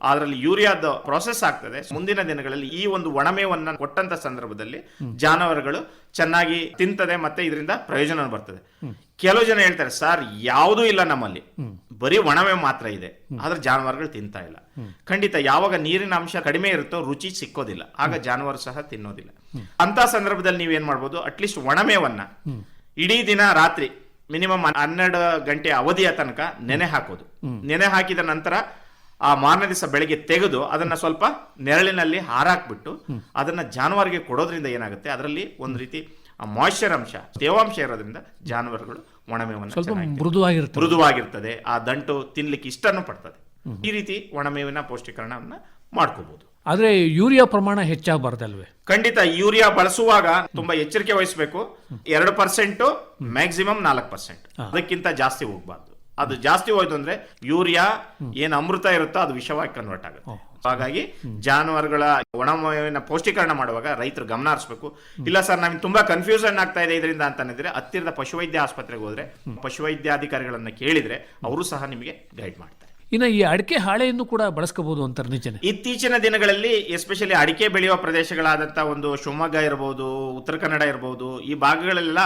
ಅದರಲ್ಲಿ ಯೂರಿಯಾದ ಪ್ರೊಸೆಸ್ ಆಗ್ತದೆ. ಮುಂದಿನ ದಿನಗಳಲ್ಲಿ ಈ ಒಂದು ಒಣಮೇವನ್ನ ಕೊಟ್ಟಂತ ಸಂದರ್ಭದಲ್ಲಿ ಜಾನುವಾರುಗಳು ಚೆನ್ನಾಗಿ ತಿಂತದೆ ಮತ್ತೆ ಇದರಿಂದ ಪ್ರಯೋಜನ ಬರ್ತದೆ. ಕೆಲವು ಜನ ಹೇಳ್ತಾರೆ, ಸರ್, ಯಾವುದೂ ಇಲ್ಲ ನಮ್ಮಲ್ಲಿ. ಬರೀ ಒಣಮೆ ಮಾತ್ರ ಇದೆ. ಆದ್ರೆ ಜಾನುವಾರುಗಳು ತಿಂತಾ ಇಲ್ಲ. ಖಂಡಿತ ಯಾವಾಗ ನೀರಿನ ಅಂಶ ಕಡಿಮೆ ಇರುತ್ತೋ ರುಚಿ ಸಿಕ್ಕೋದಿಲ್ಲ. ಆಗ ಜಾನುವಾರು ಸಹ ತಿನ್ನೋದಿಲ್ಲ. ಅಂತ ಸಂದರ್ಭದಲ್ಲಿ ನೀವೇನ್ ಮಾಡ್ಬೋದು? ಅಟ್ಲೀಸ್ಟ್ ಒಣಮೇವನ್ನ ಇಡೀ ದಿನ ರಾತ್ರಿ ಮಿನಿಮಮ್ ಹನ್ನೆರಡು ಗಂಟೆ ಅವಧಿಯ ತನಕ ನೆನೆ ಹಾಕೋದು. ನೆನೆ ಹಾಕಿದ ನಂತರ ಆ ಮಾರನೇ ದಿವಸ ಬೆಳಿಗ್ಗೆ ತೆಗೆದು ಅದನ್ನ ಸ್ವಲ್ಪ ನೆರಳಿನಲ್ಲಿ ಹಾರಾಕ್ಬಿಟ್ಟು ಅದನ್ನ ಜಾನುವಾರಿಗೆ ಕೊಡೋದ್ರಿಂದ ಏನಾಗುತ್ತೆ? ಅದರಲ್ಲಿ ಒಂದು ರೀತಿ ಮಾಯಿಶ್ಚರ್ ಅಂಶ ತೇವಾಂಶ ಇರೋದ್ರಿಂದ ಜಾನುವಾರುಗಳು ಒಣಮೇವನ್ನು. ಮೃದುವಾಗಿರುತ್ತೆ ಮೃದುವಾಗಿರ್ತದೆ. ಆ ದಂಟು ತಿನ್ಲಿಕ್ಕೆ ಇಷ್ಟನ್ನು ಪಡ್ತದೆ. ಈ ರೀತಿ ಒಣಮೇವಿನ ಪೌಷ್ಟಿಕರಣವನ್ನು ಮಾಡ್ಕೋಬಹುದು ಆದರೆ ಯೂರಿಯಾ ಪ್ರಮಾಣ ಹೆಚ್ಚಾಗಬಾರ್ದಲ್ವೇ? ಖಂಡಿತ ಯೂರಿಯಾ ಬಳಸುವಾಗ ತುಂಬಾ ಎಚ್ಚರಿಕೆ ವಹಿಸಬೇಕು. ಎರಡು ಪರ್ಸೆಂಟ್ ಮ್ಯಾಕ್ಸಿಮಮ್ ನಾಲ್ಕು ಪರ್ಸೆಂಟ್ ಅದಕ್ಕಿಂತ ಜಾಸ್ತಿ ಹೋಗ್ಬಾರ್ದು. ಅದು ಜಾಸ್ತಿ ಹೋಯ್ತು ಅಂದ್ರೆ ಯೂರಿಯಾ ಏನ್ ಅಮೃತ ಇರುತ್ತೋ ಅದು ವಿಷವಾಗಿ ಕನ್ವರ್ಟ್ ಆಗುತ್ತೆ. ಹಾಗಾಗಿ ಜಾನುವಾರುಗಳ ಒಣಮೇವಿನ ಪೌಷ್ಟೀಕರಣ ಮಾಡುವಾಗ ರೈತರು ಗಮನ ಹರಿಸಬೇಕು. ಇಲ್ಲ ಸರ್ ನಮ್ಗೆ ತುಂಬಾ ಕನ್ಫ್ಯೂಷನ್ ಆಗ್ತಾ ಇದೆ ಇದರಿಂದ ಅಂತಂದ್ರೆ ಹತ್ತಿರದ ಪಶುವೈದ್ಯ ಆಸ್ಪತ್ರೆಗೆ ಹೋದ್ರೆ ಪಶುವೈದ್ಯಾಧಿಕಾರಿಗಳನ್ನ ಕೇಳಿದ್ರೆ ಅವರು ಸಹ ನಿಮಗೆ ಗೈಡ್ ಮಾಡ್ತಾರೆ. ಇನ್ನು ಈ ಅಡಿಕೆ ಹಾಳೆಯನ್ನು ಕೂಡ ಬಳಸ್ಕೋಬಹುದು ಅಂತ ನಿಜನೇ ಇತ್ತೀಚಿನ ದಿನಗಳಲ್ಲಿ ಎಸ್ಪೆಷಲಿ ಅಡಿಕೆ ಬೆಳೆಯುವ ಪ್ರದೇಶಗಳಾದಂತ ಒಂದು ಶಿವಮೊಗ್ಗ ಇರಬಹುದು ಉತ್ತರ ಕನ್ನಡ ಇರಬಹುದು ಈ ಭಾಗಗಳೆಲ್ಲ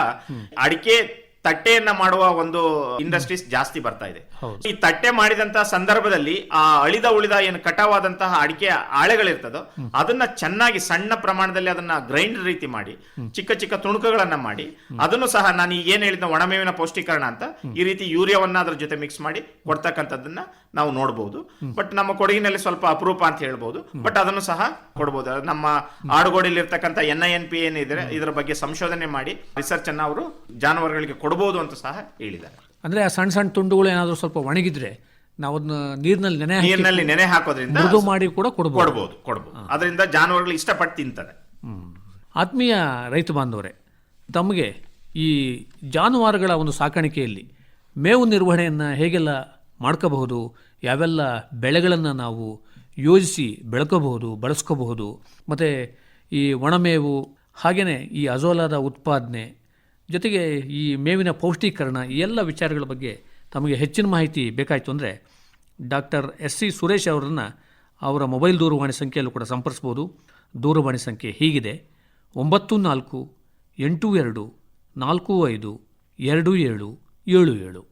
ಅಡಿಕೆ ತಟ್ಟೆಯನ್ನ ಮಾಡುವ ಒಂದು ಇಂಡಸ್ಟ್ರೀಸ್ ಜಾಸ್ತಿ ಬರ್ತಾ ಇದೆ. ಈ ತಟ್ಟೆ ಮಾಡಿದಂತ ಸಂದರ್ಭದಲ್ಲಿ ಆ ಅಳಿದ ಉಳಿದ ಏನು ಕಟಾವಾದಂತಹ ಅಡಿಕೆ ಆಳೆಗಳಿರ್ತದೋ ಅದನ್ನ ಚೆನ್ನಾಗಿ ಸಣ್ಣ ಪ್ರಮಾಣದಲ್ಲಿ ಅದನ್ನ ಗ್ರೈಂಡ್ ರೀತಿ ಮಾಡಿ ಚಿಕ್ಕ ಚಿಕ್ಕ ತುಣುಕುಗಳನ್ನ ಮಾಡಿ ಅದನ್ನು ಸಹ ನಾನು ಈಗ ಏನ್ ಹೇಳಿದ ಒಣಮೇವಿನ ಪೌಷ್ಟೀಕರಣ ಅಂತ ಈ ರೀತಿ ಯೂರಿಯಾವನ್ನ ಅದರ ಜೊತೆ ಮಿಕ್ಸ್ ಮಾಡಿ ಕೊಡ್ತಕ್ಕಂಥದ್ದನ್ನ ನಾವು ನೋಡಬಹುದು ಬಟ್ ನಮ್ಮ ಕೊಡಗಿನಲ್ಲಿ ಸ್ವಲ್ಪ ಅಪರೂಪ ಅಂತ ಹೇಳ್ಬೋದು. ಬಟ್ ಅದನ್ನು ಸಹ ಕೊಡಬಹುದು ನಮ್ಮ ಆಡುಗೋಡಿಯಲ್ಲಿ ಇರ್ತಕ್ಕಂಥ ಎನ್ ಐ ಎನ್ ಪಿ ಏನಿದೆ ಇದರ ಬಗ್ಗೆ ಸಂಶೋಧನೆ ಮಾಡಿ ರಿಸರ್ಚ್ ಅನ್ನ ಅವರು ಜಾನುವಾರುಗಳಿಗೆ ಕೊಡಬಹುದು ಅಂತ ಸಹ ಹೇಳಿದ್ದಾರೆ. ಅಂದ್ರೆ ಆ ಸಣ್ಣ ಸಣ್ಣ ತುಂಡುಗಳು ಏನಾದರೂ ಸ್ವಲ್ಪ ಒಣಗಿದ್ರೆ ನಾವು ಅದನ್ನ ನೀರಿನಲ್ಲಿ ನೆನೆ ನೀರಿನಲ್ಲಿ ನೆನೆ ಹಾಕೋದ್ರಿಂದ ಮೃದು ಮಾಡಿ ಕೂಡ ಕೊಡಬಹುದು ಕೊಡಬಹುದು ಕೊಡಬಹುದು ಅದರಿಂದ ಜಾನುವಾರುಗಳು ಇಷ್ಟಪಟ್ಟು ತಿಂತಾರೆ ಆತ್ಮೀಯ ರೈತ ಬಾಂಧವರೇ ತಮಗೆ ಈ ಜಾನುವಾರುಗಳ ಒಂದು ಸಾಕಾಣಿಕೆಯಲ್ಲಿ ಮೇವು ನಿರ್ವಹಣೆಯನ್ನು ಹೇಗೆಲ್ಲ ಮಾಡ್ಕೋಬಹುದು, ಯಾವೆಲ್ಲ ಬೆಳೆಗಳನ್ನು ನಾವು ಯೋಜಿಸಿ ಬೆಳ್ಕೋಬಹುದು, ಬಳಸ್ಕೋಬಹುದು. ಮತ್ತು ಈ ಒಣಮೇವು ಹಾಗೆಯೇ ಈ ಅಜೋಲಾದ ಉತ್ಪಾದನೆ, ಜೊತೆಗೆ ಈ ಮೇವಿನ ಪೌಷ್ಟೀಕರಣ ಈ ಎಲ್ಲ ವಿಚಾರಗಳ ಬಗ್ಗೆ ತಮಗೆ ಹೆಚ್ಚಿನ ಮಾಹಿತಿ ಬೇಕಾಯಿತು ಅಂದರೆ ಡಾಕ್ಟರ್ ಎಸ್ ಸಿ ಸುರೇಶ್ ಅವರನ್ನು ಅವರ ಮೊಬೈಲ್ ದೂರವಾಣಿ ಸಂಖ್ಯೆಯಲ್ಲೂ ಕೂಡ ಸಂಪರ್ಸ್ಬೋದು. ದೂರವಾಣಿ ಸಂಖ್ಯೆ ಹೀಗಿದೆ. ಒಂಬತ್ತು ನಾಲ್ಕು, ಎಂಟು ಎರಡು, ನಾಲ್ಕು ಐದು, ಎರಡು ಏಳು ಏಳು ಏಳು.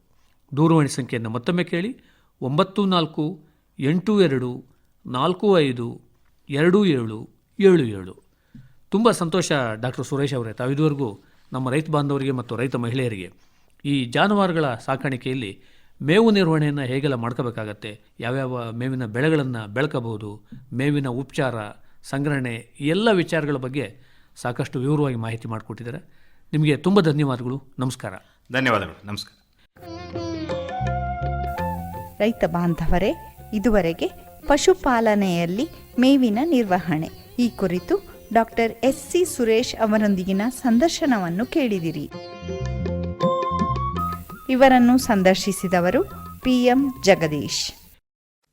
ದೂರವಾಣಿ ಸಂಖ್ಯೆಯನ್ನು ಮತ್ತೊಮ್ಮೆ ಕೇಳಿ, ಒಂಬತ್ತು ನಾಲ್ಕು, ಎಂಟು ಎರಡು, ನಾಲ್ಕು ಐದು, ಎರಡು ಏಳು ಏಳು ಏಳು. ತುಂಬ ಸಂತೋಷ ಡಾಕ್ಟರ್ ಸುರೇಶ್ ಅವರೇ. ತಾವು ಇದುವರೆಗೂ ನಮ್ಮ ರೈತ ಬಾಂಧವರಿಗೆ ಮತ್ತು ರೈತ ಮಹಿಳೆಯರಿಗೆ ಈ ಜಾನುವಾರುಗಳ ಸಾಕಾಣಿಕೆಯಲ್ಲಿ ಮೇವು ನಿರ್ವಹಣೆಯನ್ನು ಹೇಗೆಲ್ಲ ಮಾಡ್ಕೋಬೇಕಾಗತ್ತೆ, ಯಾವ್ಯಾವ ಮೇವಿನ ಬೆಳೆಗಳನ್ನು ಬೆಳ್ಕೋಬಹುದು, ಮೇವಿನ ಉಪಚಾರ, ಸಂಗ್ರಹಣೆ ಎಲ್ಲ ವಿಚಾರಗಳ ಬಗ್ಗೆ ಸಾಕಷ್ಟು ವಿವರವಾಗಿ ಮಾಹಿತಿ ಮಾಡಿಕೊಟ್ಟಿದ್ದಾರೆ. ನಿಮಗೆ ತುಂಬ ಧನ್ಯವಾದಗಳು. ನಮಸ್ಕಾರ. ಧನ್ಯವಾದಗಳು. ನಮಸ್ಕಾರ. ರೈತ ಬಾಂಧವರೇ, ಇದುವರೆಗೆ ಪಶುಪಾಲನೆಯಲ್ಲಿ ಮೇವಿನ ನಿರ್ವಹಣೆ. ಈ ಕುರಿತು ಡಾಕ್ಟರ್ ಎಸ್ ಸಿ ಸುರೇಶ್ ಅವರೊಂದಿಗಿನ ಸಂದರ್ಶನವನ್ನು ಕೇಳಿದಿರಿ. ಇವರನ್ನು ಸಂದರ್ಶಿಸಿದವರು ಪಿ ಎಂ ಜಗದೀಶ್.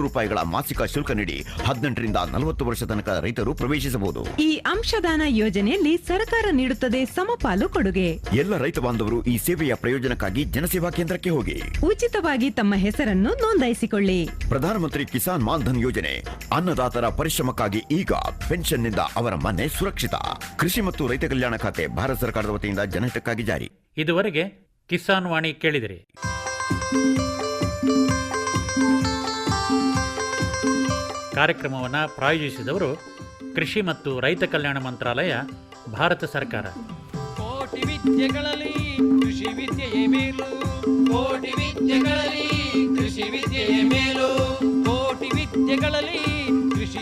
ರೂಪಾಯಿಗಳ ಮಾಸಿಕ ಶುಲ್ಕ ನೀಡಿ ಹದಿನೆಂಟರಿಂದ ನಲವತ್ತು ವರ್ಷ ತನಕ ರೈತರು ಪ್ರವೇಶಿಸಬಹುದು. ಈ ಅಂಶದಾನ ಯೋಜನೆಯಲ್ಲಿ ಸರ್ಕಾರ ನೀಡುತ್ತದೆ ಸಮಪಾಲು ಕೊಡುಗೆ. ಎಲ್ಲ ರೈತ ಬಾಂಧವರು ಈ ಸೇವೆಯ ಪ್ರಯೋಜನಕ್ಕಾಗಿ ಜನಸೇವಾ ಕೇಂದ್ರಕ್ಕೆ ಹೋಗಿ. ಉಚಿತವಾಗಿ ತಮ್ಮ ಹೆಸರನ್ನು ನೋಂದಾಯಿಸಿಕೊಳ್ಳಿ. ಪ್ರಧಾನಮಂತ್ರಿ ಕಿಸಾನ್ ಮಾನ್ಧನ್ ಯೋಜನೆ ಅನ್ನದಾತರ ಪರಿಶ್ರಮಕ್ಕಾಗಿ ಈಗ ಪೆನ್ಷನ್ನಿಂದ ಅವರ ಮನೆ ಸುರಕ್ಷಿತ. ಕೃಷಿ ಮತ್ತು ರೈತ ಕಲ್ಯಾಣ ಖಾತೆ ಭಾರತ ಸರ್ಕಾರದ ವತಿಯಿಂದ ಜನಹಿತಕ್ಕಾಗಿ ಜಾರಿ. ಇದುವರೆಗೆ ಕಿಸಾನ್ ವಾಣಿ ಕೇಳಿದಿರಿ. ಕಾರ್ಯಕ್ರಮವನ್ನು ಪ್ರಾಯೋಜಿಸಿದವರು ಕೃಷಿ ಮತ್ತು ರೈತ ಕಲ್ಯಾಣ ಮಂತ್ರಾಲಯ, ಭಾರತ ಸರ್ಕಾರ. ಕೋಟಿ ಕೃಷಿ ವಿದ್ಯೆಯೇ ಮೇಲು. ಕೋಟಿ ವಿದ್ಯೆಗಳಲ್ಲಿ ಕೃಷಿ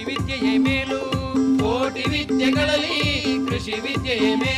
ವಿದ್ಯೆಯೇ ಮೇಲು. ಕೋಟಿ ವಿದ್ಯೆಗಳಲ್ಲಿ ಕೃಷಿ ವಿದ್ಯೆಯೇ ಮೇಲು.